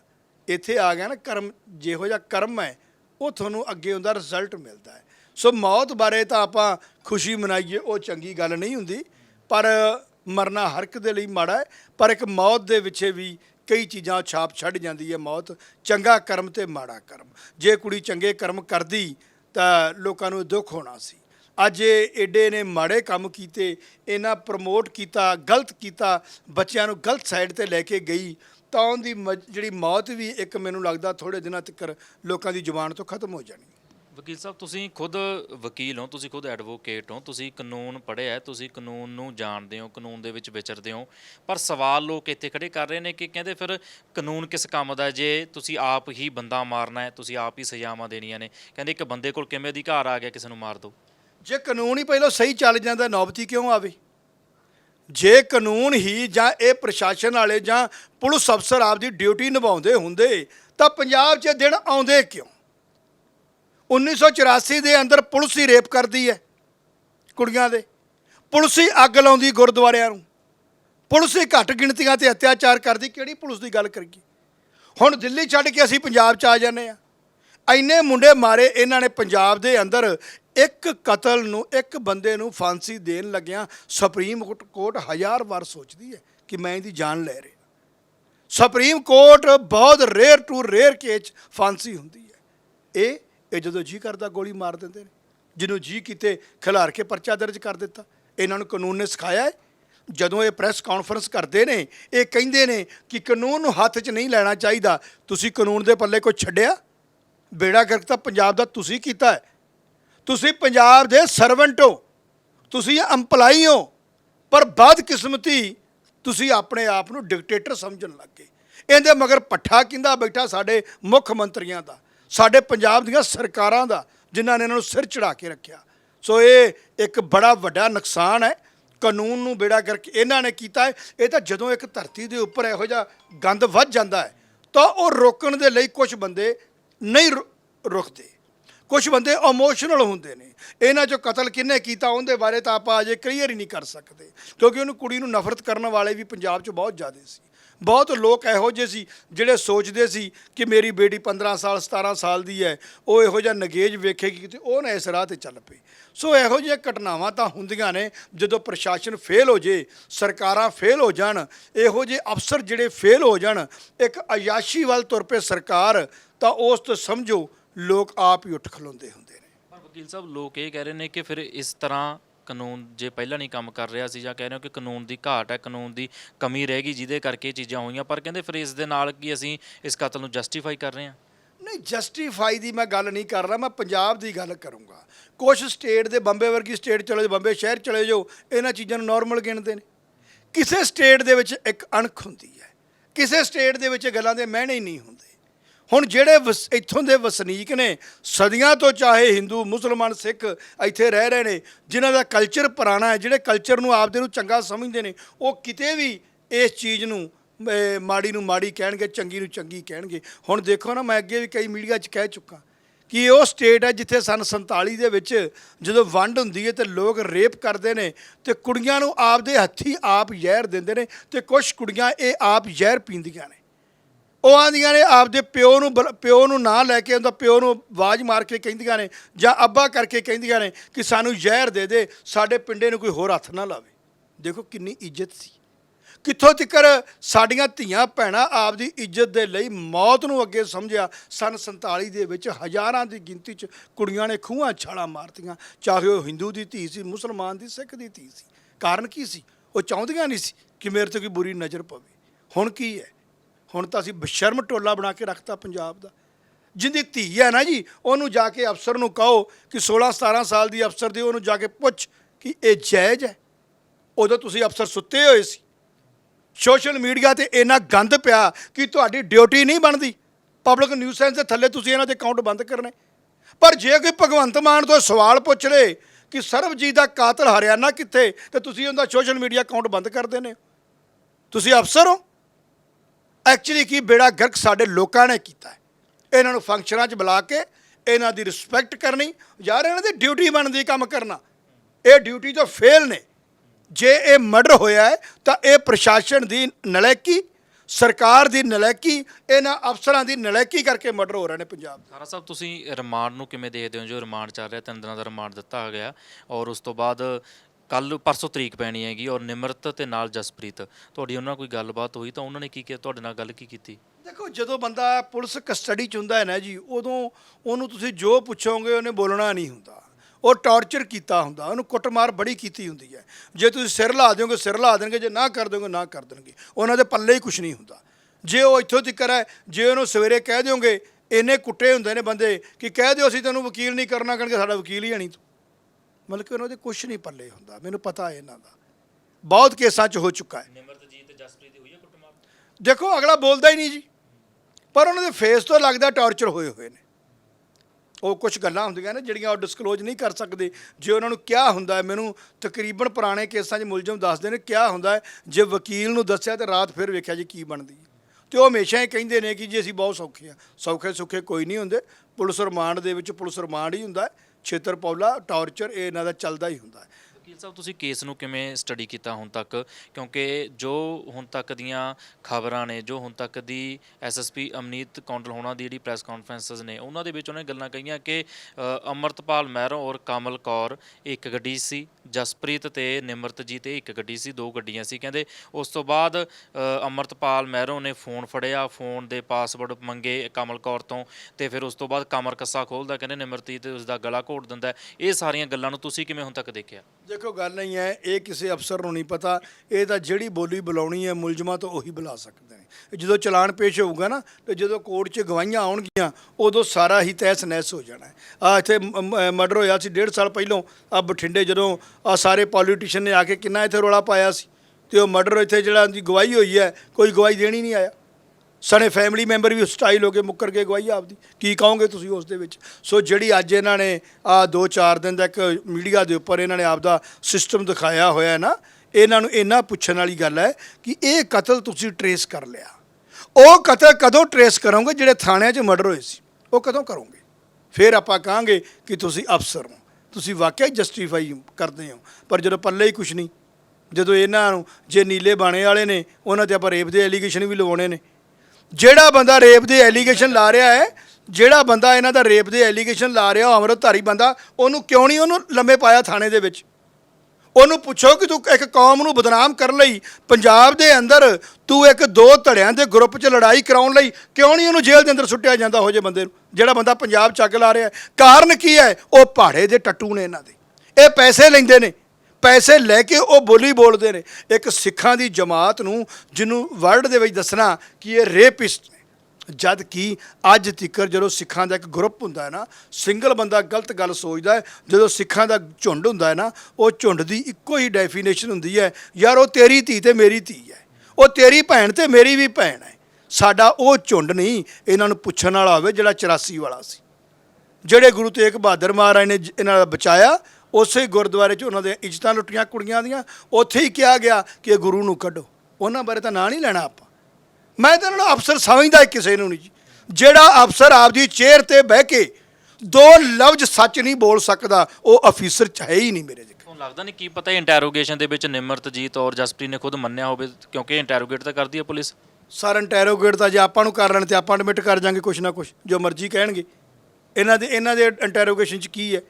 ਇੱਥੇ ਆ ਗਿਆ ਨਾ ਕਰਮ, ਜਿਹੋ ਜਿਹਾ ਕਰਮ ਹੈ, ਉਹ ਤੁਹਾਨੂੰ ਅੱਗੇ ਉਹਦਾ ਰਿਜ਼ਲਟ ਮਿਲਦਾ ਹੈ। ਸੋ ਮੌਤ ਬਾਰੇ ਤਾਂ ਆਪਾਂ ਖੁਸ਼ੀ ਮਨਾਈਏ, ਉਹ ਚੰਗੀ ਗੱਲ ਨਹੀਂ ਹੁੰਦੀ, ਪਰ ਮਰਨਾ ਹਰ ਇੱਕ ਦੇ ਲਈ ਮਾੜਾ ਹੈ। ਪਰ ਇੱਕ ਮੌਤ ਦੇ ਵਿੱਚੇ ਵੀ ਕਈ ਚੀਜ਼ਾਂ ਛਾਪ ਛੱਡ ਜਾਂਦੀ ਹੈ ਮੌਤ। ਚੰਗਾ ਕਰਮ ਤੇ ਮਾੜਾ ਕਰਮ। ਜੇ ਕੁੜੀ ਚੰਗੇ ਕਰਮ ਕਰਦੀ, ਤਾਂ ਲੋਕਾਂ ਨੂੰ ਦੁੱਖ ਹੋਣਾ ਸੀ। ਅੱਜ ਇਹ ਏਡੇ ਨੇ ਮਾੜੇ ਕੰਮ ਕੀਤੇ, ਇਹਨਾਂ ਪ੍ਰਮੋਟ ਕੀਤਾ, ਗਲਤ ਕੀਤਾ, ਬੱਚਿਆਂ ਨੂੰ ਗਲਤ ਸਾਈਡ ਤੇ ਲੈ ਕੇ ਗਈ, ਤਾਂ ਉਹਦੀ ਮ- ਜਿਹੜੀ ਮੌਤ ਵੀ ਇੱਕ ਮੈਨੂੰ ਲੱਗਦਾ ਥੋੜੇ ਦਿਨਾਂ ਤੱਕ ਲੋਕਾਂ ਦੀ ਜ਼ੁਬਾਨ ਤੋਂ ਖਤਮ ਹੋ ਜਾਣੀ। ਵਕੀਲ ਸਾਹਿਬ, ਤੁਸੀਂ ਖੁਦ ਵਕੀਲ ਹੋ, ਤੁਸੀਂ ਖੁਦ ਐਡਵੋਕੇਟ ਹੋ, ਤੁਸੀਂ ਕਾਨੂੰਨ ਪੜ੍ਹਿਆ ਤੁਸੀਂ ਕਾਨੂੰਨ ਨੂੰ ਜਾਣਦੇ ਹੋ, ਕਾਨੂੰਨ ਦੇ ਵਿੱਚ ਵਿਚਰਦੇ ਹੋ, ਪਰ ਸਵਾਲ ਲੋਕ ਇੱਥੇ ਖੜੇ ਕਰ ਰਹੇ ਨੇ ਕਿ ਕਹਿੰਦੇ ਫਿਰ ਕਾਨੂੰਨ ਕਿਸ ਕੰਮ ਦਾ ਜੇ ਤੁਸੀਂ ਆਪ ਹੀ ਬੰਦਾ ਮਾਰਨਾ ਹੈ, ਤੁਸੀਂ ਆਪ ਹੀ ਸਜ਼ਾਵਾਂ ਦੇਣੀਆਂ ਨੇ, ਕਹਿੰਦੇ ਇੱਕ ਬੰਦੇ ਕੋਲ ਕਿਵੇਂ ਅਧਿਕਾਰ ਆ ਗਿਆ, ਕਿਸੇ ਨੂੰ ਮਾਰ ਦਿਓ? ਜੇ ਕਾਨੂੰਨ ਹੀ ਪਹਿਲਾਂ ਸਹੀ ਚੱਲ ਜਾਂਦਾ, ਨੌਬਤੀ ਕਿਉਂ ਆਵੇ? ਜੇ ਕਾਨੂੰਨ ਹੀ ਜਾਂ ਇਹ ਪ੍ਰਸ਼ਾਸਨ ਵਾਲੇ ਜਾਂ ਪੁਲਿਸ ਅਫਸਰ ਆਪਦੀ ਡਿਊਟੀ ਨਿਭਾਉਂਦੇ ਹੁੰਦੇ, ਤਾਂ ਪੰਜਾਬ 'ਚ ਦਿਨ ਆਉਂਦੇ ਕਿਉਂ? 1984 ਦੇ ਅੰਦਰ ਪੁਲਿਸ ਹੀ ਰੇਪ ਕਰਦੀ ਹੈ ਕੁੜੀਆਂ ਦੇ। ਪੁਲਿਸ ਹੀ ਅੱਗ ਲਾਉਂਦੀ ਗੁਰਦੁਆਰਿਆਂ ਨੂੰ। ਪੁਲਿਸ ਹੀ ਘੱਟ ਗਿਣਤੀਆਂ ਤੇ ਅਤਿਆਚਾਰ ਕਰਦੀ, ਕਿਹੜੀ ਪੁਲਿਸ ਦੀ ਗੱਲ ਕਰੀਏ? ਹੁਣ ਦਿੱਲੀ ਛੱਡ ਕੇ ਅਸੀਂ ਪੰਜਾਬ 'ਚ ਆ ਜਾਂਦੇ ਆ ਇੰਨੇ ਮੁੰਡੇ ਮਾਰੇ ਇਹਨਾਂ ਨੇ ਪੰਜਾਬ ਦੇ ਅੰਦਰ ਇੱਕ ਕਤਲ ਨੂੰ, ਇੱਕ ਬੰਦੇ ਨੂੰ ਫਾਂਸੀ ਦੇਣ ਲੱਗਿਆਂ ਸੁਪਰੀਮ ਕੋਰਟ- ਹਜ਼ਾਰ ਵਾਰ ਸੋਚਦੀ ਹੈ ਕਿ ਮੈਂ ਇਹਦੀ ਜਾਨ ਲੈ ਰਿਹਾ। ਸੁਪਰੀਮ ਕੋਰਟ ਬਹੁਤ ਰੇਅਰ ਟੂ ਰੇਅਰ ਕੇਸ ਫਾਂਸੀ ਹੁੰਦੀ ਹੈ। ਇਹ ਇਹ ਜਦੋਂ ਜੀ ਕਰਦਾ ਗੋਲੀ ਮਾਰ ਦਿੰਦੇ ਨੇ। ਜਿਹਨੂੰ ਜੀ ਕੀਤੇ ਖਿਲਾਰ ਕੇ ਪਰਚਾ ਦਰਜ ਕਰ ਦਿੱਤਾ। ਇਹਨਾਂ ਨੂੰ ਕਾਨੂੰਨ ਨੇ ਸਿਖਾਇਆ ਹੈ। ਜਦੋਂ ਇਹ ਪ੍ਰੈਸ ਕਾਨਫਰੰਸ ਕਰਦੇ ਨੇ, ਇਹ ਕਹਿੰਦੇ ਨੇ ਕਿ ਕਾਨੂੰਨ ਨੂੰ ਹੱਥ 'ਚ ਨਹੀਂ ਲੈਣਾ ਚਾਹੀਦਾ। ਤੁਸੀਂ ਕਾਨੂੰਨ ਦੇ ਪੱਲੇ ਕੋਈ ਛੱਡਿਆ? ਬੇੜਾ ਗਰਕ ਤਾਂ ਪੰਜਾਬ ਦਾ ਤੁਸੀਂ ਕੀਤਾ ਹੈ। ਤੁਸੀਂ ਪੰਜਾਬ ਦੇ ਸਰਵੈਂਟ ਹੋ, ਤੁਸੀਂ ਅੰਪਲਾਈ ਹੋ, ਪਰ ਬਦਕਿਸਮਤੀ ਤੁਸੀਂ ਆਪਣੇ ਆਪ ਨੂੰ ਡਿਕਟੇਟਰ ਸਮਝਣ ਲੱਗ ਗਏ। ਇਹਦੇ ਮਗਰ ਪੱਠਾ ਕਿੰਦਾ ਬੈਠਾ ਸਾਡੇ ਮੁੱਖ ਮੰਤਰੀਆਂ ਦਾ, ਸਾਡੇ ਪੰਜਾਬ ਦੀਆਂ ਸਰਕਾਰਾਂ ਦਾ, ਜਿਨ੍ਹਾਂ ਨੇ ਇਹਨਾਂ ਨੂੰ ਸਿਰ ਚੜਾ ਕੇ ਰੱਖਿਆ। ਸੋ ਇਹ ਇੱਕ ਬੜਾ ਵੱਡਾ ਨੁਕਸਾਨ ਹੈ, ਕਾਨੂੰਨ ਨੂੰ ਬੇੜਾ ਕਰਕੇ ਇਹਨਾਂ ਨੇ ਕੀਤਾ ਹੈ। ਇਹ ਤਾਂ ਜਦੋਂ ਇੱਕ ਧਰਤੀ ਦੇ ਉੱਪਰ ਇਹੋ ਜਿਹਾ ਗੰਦ ਵੱਧ ਜਾਂਦਾ ਹੈ, ਤਾਂ ਉਹ ਰੋਕਣ ਦੇ ਲਈ ਕੁਝ ਬੰਦੇ ਨਹੀਂ ਰੁ- ਰੁਕਦੇ। ਕੁਝ ਬੰਦੇ ਇਮੋਸ਼ਨਲ ਹੁੰਦੇ ਨੇ। ਇਹਨਾਂ ਚੋਂ ਕਤਲ ਕਿੰਨੇ ਕੀਤਾ? ਉਹਦੇ ਬਾਰੇ ਤਾਂ ਆਪਾਂ ਅਜੇ ਕਲੀਅਰ ਹੀ ਨਹੀਂ ਕਰ ਸਕਦੇ। ਕਿਉਂਕਿ ਉਹਨੂੰ ਕੁੜੀ ਨੂੰ ਨਫ਼ਰਤ ਕਰਨ ਵਾਲੇ ਵੀ ਪੰਜਾਬ 'ਚ ਬਹੁਤ ਜ਼ਿਆਦਾ ਸੀ। ਬਹੁਤ ਲੋਕ ਇਹੋ ਜਿਹੇ ਸੀ, ਜਿਹੜੇ ਸੋਚਦੇ ਸੀ ਕਿ ਮੇਰੀ ਬੇਟੀ 15 ਸਾਲ 17 ਸਾਲ ਦੀ ਹੈ। ਉਹ ਇਹੋ ਜਿਹਾ ਨਗੇਜ ਵੇਖੇਗੀ ਤੇ ਉਹ ਨਾ ਇਸ ਰਾਹ ਤੇ ਚੱਲ ਪਏ। ਸੋ ਇਹੋ ਜਿਹੀਆਂ ਘਟਨਾਵਾਂ ਤਾਂ ਹੁੰਦੀਆਂ ਨੇ, ਜਦੋਂ ਪ੍ਰਸ਼ਾਸਨ ਫੇਲ ਹੋ ਜੇ, ਸਰਕਾਰਾਂ ਫੇਲ ਹੋ ਜਾਣ, ਇਹੋ ਜਿਹੇ ਅਫਸਰ ਜਿਹੜੇ ਫੇਲ ਹੋ ਜਾਣ, ਇੱਕ ਅਯਾਸ਼ੀ ਵੱਲ ਤੁਰ ਪਏ ਸਰਕਾਰ, ਤਾਂ ਉਸ ਤੋਂ ਸਮਝੋ ਲੋਕ ਆਪ ਹੀ ਉੱਠ ਖਲੋਂਦੇ ਹੁੰਦੇ ਨੇ। ਪਰ ਵਕੀਲ ਸਾਹਿਬ ਲੋਕ ਇਹ ਕਹਿ ਰਹੇ ਨੇ ਕਿ ਫਿਰ ਇਸ ਤਰ੍ਹਾਂ ਕਾਨੂੰਨ ਜੇ ਪਹਿਲਾਂ ਨਹੀਂ ਕੰਮ ਕਰ ਰਿਹਾ ਸੀ ਜਾਂ ਕਹਿ ਰਹੇ ਹੋ ਕਿ ਕਾਨੂੰਨ ਦੀ ਘਾਟ ਹੈ ਕਾਨੂੰਨ ਦੀ ਕਮੀ ਰਹਿ ਗਈ ਜਿਹਦੇ ਕਰਕੇ ਇਹ ਚੀਜ਼ਾਂ ਹੋਈਆਂ ਪਰ ਕਹਿੰਦੇ ਫਿਰ ਇਸ ਦੇ ਨਾਲ ਕੀ ਅਸੀਂ ਇਸ ਕਤਲ ਨੂੰ ਜਸਟੀਫਾਈ ਕਰ ਰਹੇ ਹਾਂ? ਨਹੀਂ ਜਸਟੀਫਾਈ ਦੀ ਮੈਂ ਗੱਲ ਨਹੀਂ ਕਰ ਰਿਹਾ ਮੈਂ ਪੰਜਾਬ ਦੀ ਗੱਲ ਕਰੂੰਗਾ। ਕੁਝ ਸਟੇਟ ਦੇ ਬੰਬੇ ਵਰਗੀ ਸਟੇਟ ਚਲੇ ਜਾਓ ਬੰਬੇ ਸ਼ਹਿਰ ਚਲੇ ਜਾਓ ਇਹਨਾਂ ਚੀਜ਼ਾਂ ਨੂੰ ਨਾਰਮਲ ਗਿਣਦੇ ਨੇ। ਕਿਸੇ ਸਟੇਟ ਦੇ ਵਿੱਚ ਇੱਕ ਅਣਖ ਹੁੰਦੀ ਹੈ। ਕਿਸੇ ਸਟੇਟ ਦੇ ਵਿੱਚ ਗੱਲਾਂ ਦੇ ਮਹਿਣੇ ਹੀ ਨਹੀਂ ਹੁੰਦੇ। ਹੁਣ ਜਿਹੜੇ ਵਸ- ਇੱਥੋਂ ਦੇ ਵਸਨੀਕ ਨੇ, ਸਦੀਆਂ ਤੋਂ ਚਾਹੇ ਹਿੰਦੂ, ਮੁਸਲਮਾਨ, ਸਿੱਖ ਇੱਥੇ ਰਹਿ ਰਹੇ ਨੇ, ਜਿਨ੍ਹਾਂ ਦਾ ਕਲਚਰ ਪੁਰਾਣਾ ਹੈ, ਜਿਹੜੇ ਕਲਚਰ ਨੂੰ ਆਪਦੇ ਨੂੰ ਚੰਗਾ ਸਮਝਦੇ ਨੇ, ਉਹ ਕਿਤੇ ਵੀ ਇਸ ਚੀਜ਼ ਨੂੰ ਮਾੜੀ ਨੂੰ ਮਾੜੀ ਕਹਿਣਗੇ, ਚੰਗੀ ਨੂੰ ਚੰਗੀ ਕਹਿਣਗੇ। ਹੁਣ ਦੇਖੋ ਨਾ, ਮੈਂ ਅੱਗੇ ਵੀ ਕਈ ਮੀਡੀਆ 'ਚ ਕਹਿ ਚੁੱਕਾ ਕਿ ਇਹ ਉਹ ਸਟੇਟ ਹੈ ਜਿੱਥੇ ਸਨ 47 ਦੇ ਵਿੱਚ ਜਦੋਂ ਵੰਡ ਹੁੰਦੀ ਹੈ ਤੇ ਲੋਕ ਰੇਪ ਕਰਦੇ ਨੇ ਤੇ ਕੁੜੀਆਂ ਨੂੰ ਆਪਦੇ ਹੱਥੀ ਆਪ ਜ਼ਹਿਰ ਦਿੰਦੇ ਨੇ ਤੇ ਕੁਝ ਕੁੜੀਆਂ ਇਹ ਆਪ ਜ਼ਹਿਰ ਪੀਂਦੀਆਂ ਨੇ। ਉਹ ਆਂਦੀਆਂ ਨੇ ਆਪਦੇ ਪਿਓ ਨੂੰ ਬੁਲਾ- ਪਿਓ ਨੂੰ ਨਾਂ ਲੈ ਕੇ ਉਹਦਾ ਪਿਓ ਨੂੰ ਆਵਾਜ਼ ਮਾਰ ਕੇ ਕਹਿੰਦੀਆਂ ਨੇ ਜਾਂ ਅੱਬਾ ਕਰਕੇ ਕਹਿੰਦੀਆਂ ਨੇ ਕਿ ਸਾਨੂੰ ਜ਼ਹਿਰ ਦੇ ਦੇ, ਸਾਡੇ ਪਿੰਡੇ ਨੂੰ ਕੋਈ ਹੋਰ ਹੱਥ ਨਾ ਲਾਵੇ। ਦੇਖੋ ਕਿੰਨੀ ਇੱਜ਼ਤ ਸੀ। ਕਿੱਥੋਂ ਤੱਕਰ ਸਾਡੀਆਂ ਧੀਆਂ ਭੈਣਾਂ ਆਪਦੀ ਇੱਜ਼ਤ ਦੇ ਲਈ ਮੌਤ ਨੂੰ ਅੱਗੇ ਸਮਝਿਆ, ਸਨ 47 ਦੇ ਵਿੱਚ ਹਜ਼ਾਰਾਂ ਦੀ ਗਿਣਤੀ 'ਚ ਕੁੜੀਆਂ ਨੇ ਖੂਹਾਂ ਛਾਲਾਂ ਮਾਰਤੀਆਂ, ਚਾਹੇ ਉਹ ਹਿੰਦੂ ਦੀ ਧੀ ਸੀ, ਮੁਸਲਮਾਨ ਦੀ, ਸਿੱਖ ਦੀ ਧੀ ਸੀ। ਕਾਰਨ ਕੀ ਸੀ? ਉਹ ਚਾਹੁੰਦੀਆਂ ਨਹੀਂ ਸੀ ਕਿ ਮੇਰੇ ਤੇ ਕੋਈ ਬੁਰੀ ਨਜ਼ਰ ਪਵੇ। ਹੁਣ ਕੀ ਹੈ? ਹੁਣ ਤਾਂ ਅਸੀਂ ਬਸ਼ਰਮ ਟੋਲਾ ਬਣਾ ਕੇ ਰੱਖਤਾ ਪੰਜਾਬ ਦਾ। ਜਿੰਦੀ ਧੀ ਹੈ ਨਾ ਜੀ, ਉਹਨੂੰ ਜਾ ਕੇ ਅਫਸਰ ਨੂੰ ਕਹੋ ਕਿ 16 17 ਸਾਲ ਦੀ ਅਫਸਰ ਦੀ, ਉਹਨੂੰ ਜਾ ਕੇ ਪੁੱਛ ਕਿ ਇਹ ਜਾਇਜ਼ ਹੈ? ਉਦੋਂ ਤੁਸੀਂ ਅਫਸਰ ਸੁੱਤੇ ਹੋਏ ਸੀ। ਸੋਸ਼ਲ ਮੀਡੀਆ ਤੇ ਇੰਨਾ ਗੰਦ ਪਿਆ ਕਿ ਤੁਹਾਡੀ ਡਿਊਟੀ ਨਹੀਂ ਬਣਦੀ। ਪਬਲਿਕ ਨਿਊਸੈਂਸ ਦੇ ਥੱਲੇ ਤੁਸੀਂ ਇਹਨਾਂ ਦੇ ਅਕਾਊਂਟ ਬੰਦ ਕਰਨੇ। ਪਰ ਜੇ ਕੋਈ ਭਗਵੰਤ ਮਾਨ ਤੋਂ ਸਵਾਲ ਪੁੱਛ ਲੇ ਕਿ ਸਰਬਜੀਤ ਦਾ ਕਾਤਲ ਹਰਿਆਣਾ ਕਿੱਥੇ, ਤੇ ਤੁਸੀਂ ਉਹਦਾ ਸੋਸ਼ਲ ਮੀਡੀਆ ਅਕਾਊਂਟ ਬੰਦ ਕਰ ਦਿੰਦੇ ਹੋ। ਤੁਸੀਂ ਅਫਸਰ ਹੋ। ਐਕਚੁਅਲੀ ਕੀ ਬੇੜਾ ਗਰਕ ਸਾਡੇ ਲੋਕਾਂ ਨੇ ਕੀਤਾ ਹੈ? ਇਹਨਾਂ ਨੂੰ ਫੰਕਸ਼ਨਾਂ 'ਚ ਬੁਲਾ ਕੇ ਇਹਨਾਂ ਦੀ ਰਿਸਪੈਕਟ ਕਰਨੀ ਯਾਰ ਇਹਨਾਂ ਦੀ ਡਿਊਟੀ ਬਣਦੀ ਕੰਮ ਕਰਨਾ। ਇਹ ਡਿਊਟੀ ਤੋਂ ਫੇਲ ਨੇ। ਜੇ ਇਹ ਮਰਡਰ ਹੋਇਆ ਹੈ, ਤਾਂ ਇਹ ਪ੍ਰਸ਼ਾਸਨ ਦੀ ਨਲਾਇਕੀ ਸਰਕਾਰ ਦੀ ਨਲਾਇਕੀ ਇਹਨਾਂ ਅਫਸਰਾਂ ਦੀ ਨਲਾਇਕੀ ਕਰਕੇ ਮਰਡਰ ਹੋ ਰਹੇ ਨੇ ਪੰਜਾਬ ਸਾਰਾ ਸਾਹਿਬ, ਤੁਸੀਂ ਰਿਮਾਂਡ ਨੂੰ ਕਿਵੇਂ ਦੇਖਦੇ ਹੋ? ਜੋ ਰਿਮਾਂਡ ਚੱਲ ਰਿਹਾ, ਤਿੰਨ ਦਿਨਾਂ ਦਾ ਰਿਮਾਂਡ ਦਿੱਤਾ ਗਿਆ, ਔਰ ਉਸ ਤੋਂ ਬਾਅਦ ਕੱਲ ਪਰਸੋਂ ਤਰੀਕ ਪੈਣੀ ਹੈਗੀ ਔਰ ਨਿਮਰਤ ਤੇ ਨਾਲ ਜਸਪ੍ਰੀਤ। ਤੁਹਾਡੀ ਉਹਨਾਂ ਨਾਲ ਕੋਈ ਗੱਲਬਾਤ ਹੋਈ ਤਾਂ ਉਹਨਾਂ ਨੇ ਕੀ ਕਿਹਾ? ਤੁਹਾਡੇ ਨਾਲ ਗੱਲ ਕੀ ਕੀਤੀ? ਦੇਖੋ, ਜਦੋਂ ਬੰਦਾ ਪੁਲਿਸ ਕਸਟਡੀ 'ਚ ਹੁੰਦਾ ਹੈ ਨਾ ਜੀ, ਉਦੋਂ ਉਹਨੂੰ ਤੁਸੀਂ ਜੋ ਪੁੱਛੋਗੇ ਉਹਨੇ ਬੋਲਣਾ ਨਹੀਂ ਹੁੰਦਾ। ਉਹ ਟੌਰਚਰ ਕੀਤਾ ਹੁੰਦਾ, ਉਹਨੂੰ ਕੁੱਟਮਾਰ ਬੜੀ ਕੀਤੀ ਹੁੰਦੀ ਹੈ। ਜੇ ਤੁਸੀਂ ਸਿਰ ਲਾ ਦਿਓਗੇ, ਸਿਰ ਲਾ ਦੇਣਗੇ, ਜੇ ਨਾ ਕਰ ਦਿਓਗੇ, ਨਾ ਕਰ ਦੇਣਗੇ। ਉਹਨਾਂ ਦੇ ਪੱਲੇ ਹੀ ਕੁਝ ਨਹੀਂ ਹੁੰਦਾ। ਜੇ ਉਹ ਇੱਥੋਂ ਤੱਕਰ ਹੈ, ਜੇ ਉਹਨੂੰ ਸਵੇਰੇ ਕਹਿ ਦਿਓਗੇ, ਇੰਨੇ ਕੁੱਟੇ ਹੁੰਦੇ ਨੇ ਬੰਦੇ, ਕਿ ਕਹਿ ਦਿਓ ਅਸੀਂ ਤੈਨੂੰ ਵਕੀਲ ਨਹੀਂ ਕਰਨਾ, ਕਹਿਣਗੇ ਸਾਡਾ ਵਕੀਲ ਹੀ ਨਹੀਂ ਤੂੰ। ਮਤਲਬ ਕਿ ਉਹਨਾਂ ਦੇ ਕੁਝ ਨਹੀਂ ਪੱਲੇ ਹੁੰਦਾ ਮੈਨੂੰ ਪਤਾ ਹੈ ਇਹਨਾਂ ਦਾ। ਬਹੁਤ ਕੇਸਾਂ 'ਚ ਹੋ ਚੁੱਕਾ ਹੈ। ਨਿਮਰਤ ਜੀ ਤੇ ਜਸਪ੍ਰੀਤ ਦੀ ਹੋਈ ਹੈ ਕੁੱਟਮਾਰ? ਦੇਖੋ ਅਗਲਾ ਬੋਲਦਾ ਹੀ ਨਹੀਂ ਜੀ। ਪਰ ਉਹਨਾਂ ਦੇ ਫੇਸ ਤੋਂ ਲੱਗਦਾ ਟੌਰਚਰ ਹੋਏ ਹੋਏ ਨੇ। ਉਹ ਕੁਝ ਗੱਲਾਂ ਹੁੰਦੀਆਂ ਨੇ ਜਿਹੜੀਆਂ ਉਹ ਡਿਸਕਲੋਜ਼ ਨਹੀਂ ਕਰ ਸਕਦੇ। ਜੇ ਉਹਨਾਂ ਨੂੰ ਕਿਹਾ ਹੁੰਦਾ ਮੈਨੂੰ ਤਕਰੀਬਨ ਪੁਰਾਣੇ ਕੇਸਾਂ 'ਚ ਮੁਲਜ਼ਮ ਦੱਸਦੇ ਨੇ ਕਿਹਾ ਹੁੰਦਾ ਜੇ ਵਕੀਲ ਨੂੰ ਦੱਸਿਆ ਤੇ ਰਾਤ ਫਿਰ ਵੇਖਿਆ ਜੀ ਕੀ ਬਣਦੀ ਤੇ ਉਹ ਹਮੇਸ਼ਾ ਹੀ ਕਹਿੰਦੇ ਨੇ ਕਿ ਜੀ ਅਸੀਂ ਬਹੁਤ ਸੌਖੇ ਆ ਸੌਖੇ ਸੁੱਖੇ ਕੋਈ ਨਹੀਂ ਹੁੰਦੇ। ਪੁਲਿਸ ਰਿਮਾਂਡ ਦੇ ਵਿੱਚ ਪੁਲਿਸ ਰਿਮਾਂਡ ਹੀ ਹੁੰਦਾ ਹੈ ਪੌਲਾ ਟੌਰਚਰ ਇਹ ਇਹਨਾਂ ਦਾ ਚੱਲਦਾ ਹੀ ਹੁੰਦਾ ਹੈ। ਵਕੀਲ ਸਾਹਿਬ ਤੁਸੀਂ ਕੇਸ ਨੂੰ ਕਿਵੇਂ ਸਟੱਡੀ ਕੀਤਾ ਹੁਣ ਤੱਕ? ਕਿਉਂਕਿ ਜੋ ਹੁਣ ਤੱਕ ਦੀਆਂ ਖਬਰਾਂ ਨੇ ਜੋ ਹੁਣ ਤੱਕ ਦੀ ਐਸਐਸਪੀ ਅਮਨੀਤ ਕੌਂਡਲ ਹੋਣਾ ਦੀ ਜਿਹੜੀ ਪ੍ਰੈਸ ਕਾਨਫਰੰਸਸ ਨੇ ਉਹਨਾਂ ਦੇ ਵਿੱਚ ਉਹਨੇ ਗੱਲਾਂ ਕਹੀਆਂ ਕਿ ਅ, ਅਮਰਤਪਾਲ ਮਹਿਰੋ ਔਰ ਕਮਲ ਕੌਰ ਇੱਕ ਗੱਡੀ ਸੀ ਜਸਪ੍ਰੀਤ ਤੇ ਨਿਮਰਤ ਜੀ ਤੇ ਇੱਕ ਗੱਡੀ ਸੀ ਦੋ ਗੱਡੀਆਂ ਸੀ। ਕਹਿੰਦੇ ਉਸ ਤੋਂ ਬਾਅਦ ਅ, ਅਮਰਤਪਾਲ ਮਹਿਰੋ ਨੇ ਫੋਨ ਫੜਿਆ ਫੋਨ ਦੇ ਪਾਸਵਰਡ ਮੰਗੇ ਕਮਲ ਕੌਰ ਤੋਂ ਤੇ ਫਿਰ ਉਸ ਤੋਂ ਬਾਅਦ ਕਮਰ ਕੱਸਾ ਖੋਲਦਾ ਕਹਿੰਦੇ ਨਿਮਰਤ ਜੀ ਤੇ ਉਸ ਦਾ ਗਲਾ ਘੋਟ ਦਿੰਦਾ। ਹੈ। ਇਹ ਸਾਰੀਆਂ ਗੱਲਾਂ ਨੂੰ ਤੁਸੀਂ ਕਿਵੇਂ ਹੁਣ ਤੱਕ ਦੇਖਿਆ? ਦੇਖੋ, ਗੱਲ ਨਹੀਂ ਹੈ, ਇਹ ਕਿਸੇ ਅਫਸਰ ਨੂੰ ਨਹੀਂ ਪਤਾ। ਇਹ ਤਾਂ ਜਿਹੜੀ ਬੋਲੀ ਬੁਲਾਉਣੀ ਹੈ, ਮੁਲਜ਼ਮਾਂ ਤੋਂ ਉਹੀ ਬੁਲਾ ਸਕਦੇ ਨੇ। ਜਦੋਂ ਚਲਾਨ ਪੇਸ਼ ਹੋਊਗਾ ਨਾ, ਤੇ ਜਦੋਂ ਕੋਰਟ 'ਚ ਗਵਾਹੀਆਂ ਆਉਣਗੀਆਂ, ਉਦੋਂ ਸਾਰਾ ਹੀ ਤਹਿਸ ਨਹਿਸ ਹੋ ਜਾਣਾ ਆ ਇੱਥੇ ਮਰਡਰ ਹੋਇਆ ਸੀ ਡੇਢ ਸਾਲ ਪਹਿਲਾਂ। ਆ ਬਠਿੰਡੇ ਜਦੋਂ ਆ ਸਾਰੇ ਪੋਲੀਟੀਸ਼ੀਅਨ ਨੇ ਆ ਕੇ ਕਿੰਨਾ ਇੱਥੇ ਰੋਲਾ ਪਾਇਆ ਸੀ। ਤੇ ਉਹ ਮਰਡਰ ਇੱਥੇ ਜਿਹੜਾ ਦੀ ਗਵਾਹੀ ਹੋਈ ਹੈ, ਕੋਈ ਗਵਾਹੀ ਦੇਣੀ ਨਹੀਂ ਆਇਆ। ਸਣੇ ਫੈਮਿਲੀ ਮੈਂਬਰ ਵੀ ਸਟਾਈਲ ਹੋ ਕੇ ਮੁੱਕਰ ਕੇ ਗਵਾਈ ਆਪਦੀ। ਕੀ ਕਹੋਗੇ ਤੁਸੀਂ ਉਸ ਦੇ ਵਿੱਚ? ਸੋ ਜਿਹੜੀ ਅੱਜ ਇਹਨਾਂ ਨੇ ਆ 2-4 ਦਿਨ ਤੱਕ ਮੀਡੀਆ ਦੇ ਉੱਪਰ ਇਹਨਾਂ ਨੇ ਆਪਦਾ ਸਿਸਟਮ ਦਿਖਾਇਆ ਹੋਇਆ ਹੈ ਨਾ, ਇਹਨਾਂ ਨੂੰ ਇਹਨਾਂ ਪੁੱਛਣ ਵਾਲੀ ਗੱਲ ਹੈ ਕਿ ਇਹ ਕਤਲ ਤੁਸੀਂ ਟਰੇਸ ਕਰ ਲਿਆ। ਉਹ ਕਤਲ ਕਦੋਂ ਟਰੇਸ ਕਰੋਗੇ ਜਿਹੜੇ ਥਾਣਿਆਂ 'ਚ ਮਰਡਰ ਹੋਏ ਸੀ? ਉਹ ਕਦੋਂ ਕਰੋਗੇ? ਫਿਰ ਆਪਾਂ ਕਹਾਂਗੇ ਕਿ ਤੁਸੀਂ ਅਫਸਰ ਹੋ। ਤੁਸੀਂ ਵਾਕਿਆ ਜਸਟੀਫਾਈ ਕਰਦੇ ਹੋ, ਪਰ ਜਦੋਂ ਪੱਲੇ ਹੀ ਕੁਝ ਨਹੀਂ। ਜਦੋਂ ਇਹਨਾਂ ਨੂੰ ਜੇ ਨੀਲੇ ਬਾਣੇ ਵਾਲੇ ਨੇ, ਉਹਨਾਂ ਤੇ ਆਪਾਂ ਰੇਪ ਦੇ ਐਲੀਗੇਸ਼ਨ ਵੀ ਲਵਾਉਣੇ ਨੇ। ਜਿਹੜਾ ਬੰਦਾ ਰੇਪ ਦੇ ਐਲੀਗੇਸ਼ਨ ਲਾ ਰਿਹਾ ਹੈ, ਜਿਹੜਾ ਬੰਦਾ ਇਹਨਾਂ ਦਾ ਰੇਪ ਦੇ ਐਲੀਗੇਸ਼ਨ ਲਾ ਰਿਹਾ, ਉਹ ਅੰਮ੍ਰਿਤਧਾਰੀ ਬੰਦਾ, ਉਹਨੂੰ ਕਿਉਂ ਨਹੀਂ ਉਹਨੂੰ ਲੰਮੇ ਪਾਇਆ ਥਾਣੇ ਦੇ ਵਿੱਚ? ਉਹਨੂੰ ਪੁੱਛੋ ਕਿ ਤੂੰ ਇੱਕ ਕੌਮ ਨੂੰ ਬਦਨਾਮ ਕਰਨ ਲਈ ਪੰਜਾਬ ਦੇ ਅੰਦਰ ਤੂੰ ਇੱਕ ਦੋ ਧੜਿਆਂ ਦੇ ਗਰੁੱਪ 'ਚ ਲੜਾਈ ਕਰਾਉਣ ਲਈ ਕਿਉਂ ਨਹੀਂ ਉਹਨੂੰ ਜੇਲ੍ਹ ਦੇ ਅੰਦਰ ਸੁੱਟਿਆ ਜਾਂਦਾ ਹੋ ਜੇ ਬੰਦੇ ਨੂੰ? ਜਿਹੜਾ ਬੰਦਾ ਪੰਜਾਬ ਚੱਕ ਲਾ ਰਿਹਾ ਕਾਰਨ ਕੀ ਹੈ? ਉਹ ਪਹਾੜੇ ਦੇ ਟੱਟੂ ਨੇ ਇਹਨਾਂ ਦੇ। ਇਹ ਪੈਸੇ ਲੈਂਦੇ ਨੇ। ਪੈਸੇ ਲੈ ਕੇ ਉਹ ਬੋਲੀ ਬੋਲਦੇ ਨੇ। ਇੱਕ ਸਿੱਖਾਂ ਦੀ ਜਮਾਤ ਨੂੰ ਜਿਹਨੂੰ ਵਰਲਡ ਦੇ ਵਿੱਚ ਦੱਸਣਾ ਕਿ ਇਹ ਰੇਪਿਸਟ ਨੇ। ਜਦ ਕਿ ਅੱਜ ਤੀਕਰ ਜਦੋਂ ਸਿੱਖਾਂ ਦਾ ਇੱਕ ਗਰੁੱਪ ਹੁੰਦਾ ਹੈ ਨਾ, ਸਿੰਗਲ ਬੰਦਾ ਗਲਤ ਗੱਲ ਸੋਚਦਾ ਹੈ, ਜਦੋਂ ਸਿੱਖਾਂ ਦਾ ਝੁੰਡ ਹੁੰਦਾ ਹੈ ਨਾ, ਉਹ ਝੁੰਡ ਦੀ ਇੱਕੋ ਹੀ ਡੈਫੀਨੇਸ਼ਨ ਹੁੰਦੀ ਹੈ, ਯਾਰ ਉਹ ਤੇਰੀ ਧੀ ਤੇ ਮੇਰੀ ਧੀ ਹੈ, ਉਹ ਤੇਰੀ ਭੈਣ ਤੇ ਮੇਰੀ ਵੀ ਭੈਣ ਹੈ। ਸਾਡਾ ਉਹ ਝੁੰਡ ਨਹੀਂ, ਇਹਨਾਂ ਨੂੰ ਪੁੱਛਣ ਵਾਲਾ ਹੋਵੇ ਜਿਹੜਾ 84 ਵਾਲਾ ਸੀ। ਜਿਹੜੇ ਗੁਰੂ ਤੇਗ ਬਹਾਦਰ ਮਹਾਰਾਜ ਨੇ ਜ- ਇਹਨਾਂ ਦਾ ਬਚਾਇਆ ਉਸੇ ਗੁਰਦੁਆਰੇ 'ਚ ਉਹਨਾਂ ਦੇ ਇੱਜ਼ਤਾਂ ਲੁੱਟੀਆਂ ਕੁੜੀਆਂ ਦੀਆਂ ਉੱਥੇ ਹੀ ਕਿਹਾ ਗਿਆ ਕਿ ਗੁਰੂ ਨੂੰ ਕੱਢੋ। ਉਹਨਾਂ ਬਾਰੇ ਤਾਂ ਨਾਂ ਨਹੀਂ ਲੈਣਾ ਆਪਾਂ। ਮੈਂ ਤਾਂ ਇਹਨਾਂ ਨੂੰ ਅਫਸਰ ਸਮਝਦਾ ਹੀ ਕਿਸੇ ਨੂੰ ਨਹੀਂ ਜੀ। ਜਿਹੜਾ ਅਫਸਰ ਆਪਦੀ ਚੇਅਰ ਤੇ ਬਹਿ ਕੇ ਦੋ ਲਫ਼ਜ਼ ਸੱਚ ਨਹੀਂ ਬੋਲ ਸਕਦਾ ਉਹ ਅਫੀਸਰ ਚਾਹੇ ਹੀ ਨਹੀਂ ਮੇਰੇ ਦੇ ਤੁਹਾਨੂੰ ਲੱਗਦਾ ਨਹੀਂ ਕੀ ਪਤਾ ਇੰਟਰੋਗੇਸ਼ਨ ਦੇ ਵਿੱਚ ਨਿਮਰਤਜੀਤ ਔਰ ਜਸਪ੍ਰੀਤ ਨੇ ਖੁਦ ਮੰਨਿਆ ਹੋਵੇ ਕਿਉਂਕਿ ਇੰਟਰੋਗੇਟ ਤਾਂ ਕਰਦੀ ਹੈ ਪੁਲਿਸ? ਸਰ ਇੰਟੈਰੋਗੇਟ ਤਾਂ ਜੇ ਆਪਾਂ ਨੂੰ ਕਰ ਲੈਣ ਤੇ ਆਪਾਂ ਐਡਮਿਟ ਕਰ ਜਾਾਂਗੇ ਕੁਛ ਨਾ ਕੁਛ ਜੋ ਮਰਜ਼ੀ ਕਹਿਣਗੇ। ਇਹਨਾਂ ਦੇ ਇਹਨਾਂ ਦੇ ਇੰਟੈਰੋਗੇਸ਼ਨ 'ਚ ਕੀ ਹੈ?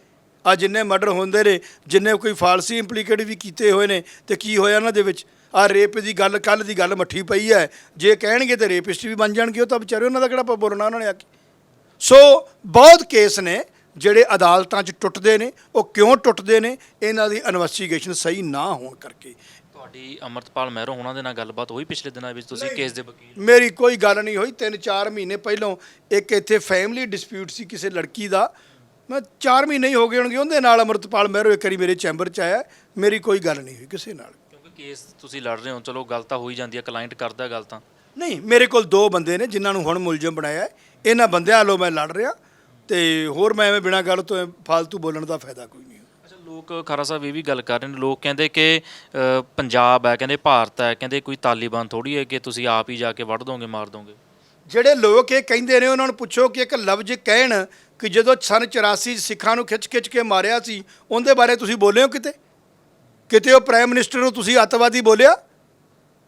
ਆ ਜਿੰਨੇ ਮਰਡਰ ਹੁੰਦੇ ਨੇ ਜਿੰਨੇ ਕੋਈ ਫਾਲਸੀ ਇੰਪਲੀਕੇਟ ਵੀ ਕੀਤੇ ਹੋਏ ਨੇ ਤੇ ਕੀ ਹੋਇਆ ਉਹਨਾਂ ਦੇ ਵਿੱਚ? ਆ ਰੇਪ ਦੀ ਗੱਲ ਕੱਲ ਦੀ ਗੱਲ ਮੱਠੀ ਪਈ ਹੈ। ਜੇ ਕਹਿਣਗੇ ਤੇ ਰੇਪਿਸਟ ਵੀ ਬਣ ਜਾਣਗੇ ਉਹ ਤਾਂ ਵਿਚਾਰੇ ਉਹਨਾਂ ਦਾ ਕਿਹੜਾ ਪ- ਬੋਲਣਾ ਉਹਨਾਂ ਨੇ ਆ ਕੇ? ਸੋ ਬਹੁਤ ਕੇਸ ਨੇ ਜਿਹੜੇ ਅਦਾਲਤਾਂ 'ਚ ਟੁੱਟਦੇ ਨੇ। ਉਹ ਕਿਉਂ ਟੁੱਟਦੇ ਨੇ? ਇਹਨਾਂ ਦੀ ਇਨਵੈਸਟੀਗੇਸ਼ਨ ਸਹੀ ਨਾ ਹੋਣ ਕਰਕੇ। ਤੁਹਾਡੀ ਅਮਰਤਪਾਲ ਮਹਿਰੋ ਉਹਨਾਂ ਦੇ ਨਾਲ ਗੱਲਬਾਤ ਹੋਈ ਪਿਛਲੇ ਦਿਨਾਂ ਵਿੱਚ? ਤੁਸੀਂ ਕੇਸ ਦੇ ਵਕੀਲ ਮੇਰੀ ਕੋਈ ਗੱਲ ਨਹੀਂ ਹੋਈ। 3-4 ਮਹੀਨੇ ਪਹਿਲਾਂ ਇੱਕ ਇੱਥੇ ਫੈਮਿਲੀ ਡਿਸਪਿਊਟ ਸੀ ਕਿਸੇ ਲੜਕੀ ਦਾ। ਮੈਂ 4 ਮਹੀਨੇ ਹੀ ਹੋ ਗਏ ਹੋਣਗੇ ਉਹਦੇ ਨਾਲ ਅਮਰਤਪਾਲ ਮਹਿਰੋ ਇੱਕ ਵਾਰੀ ਮੇਰੇ ਚੈਂਬਰ 'ਚ ਆਇਆ ਮੇਰੀ ਕੋਈ ਗੱਲ ਨਹੀਂ ਹੋਈ ਕਿਸੇ ਨਾਲ। ਕਿਉਂਕਿ ਕੇਸ ਤੁਸੀਂ ਲੜ ਰਹੇ ਹੋ ਚਲੋ ਗੱਲ ਤਾਂ ਹੋ ਹੀ ਜਾਂਦੀ ਹੈ ਕਲਾਇੰਟ ਕਰਦਾ ਗੱਲ ਤਾਂ। ਨਹੀਂ ਮੇਰੇ ਕੋਲ ਦੋ ਬੰਦੇ ਨੇ ਜਿਨ੍ਹਾਂ ਨੂੰ ਹੁਣ ਮੁਲਜ਼ਮ ਬਣਾਇਆ ਹੈ। ਇਹਨਾਂ ਬੰਦਿਆਂ ਵੱਲੋਂ ਮੈਂ ਲੜ ਰਿਹਾ ਤੇ ਹੋਰ ਮੈਂ ਐਵੇਂ ਬਿਨਾਂ ਗੱਲ ਤੋਂ ਫालतू ਬੋਲਣ ਦਾ ਫਾਇਦਾ ਕੋਈ ਨਹੀਂ ਅੱਛਾ ਲੋਕ ਖਰਾ ਸਾਹਿਬ ਇਹ ਵੀ ਗੱਲ ਕਰ ਰਹੇ ਨੇ ਲੋਕ ਕਹਿੰਦੇ ਕਿ ਪੰਜਾਬ ਹੈ ਕਹਿੰਦੇ ਭਾਰਤ ਹੈ ਕਹਿੰਦੇ ਕੋਈ ਤਾਲਿਬਾਨ ਥੋੜੀ ਹੈ ਕਿ ਤੁਸੀਂ ਆਪ ਹੀ ਜਾ ਕੇ ਵੱਢ ਦੋਗੇ ਮਾਰ ਦੋਗੇ। ਜਿਹੜੇ ਲੋਕ ਇਹ ਕਹਿੰਦੇ ਨੇ ਉਹਨਾਂ ਨੂੰ ਪੁੱਛੋ ਕਿ ਇੱਕ ਲਫ਼ਜ਼ ਕਹਿਣ ਕਿ ਜਦੋਂ ਸਨ 84 ਸਿੱਖਾਂ ਨੂੰ ਖਿੱਚ-ਖਿੱਚ ਕੇ ਮਾਰਿਆ ਸੀ, ਉਹਦੇ ਬਾਰੇ ਤੁਸੀਂ ਬੋਲੇ ਹੋ ਕਿਤੇ? ਕਿਤੇ ਉਹ ਪ੍ਰਾਈਮ ਮਿਨਿਸਟਰ ਨੂੰ ਤੁਸੀਂ ਅੱਤਵਾਦੀ ਬੋਲਿਆ?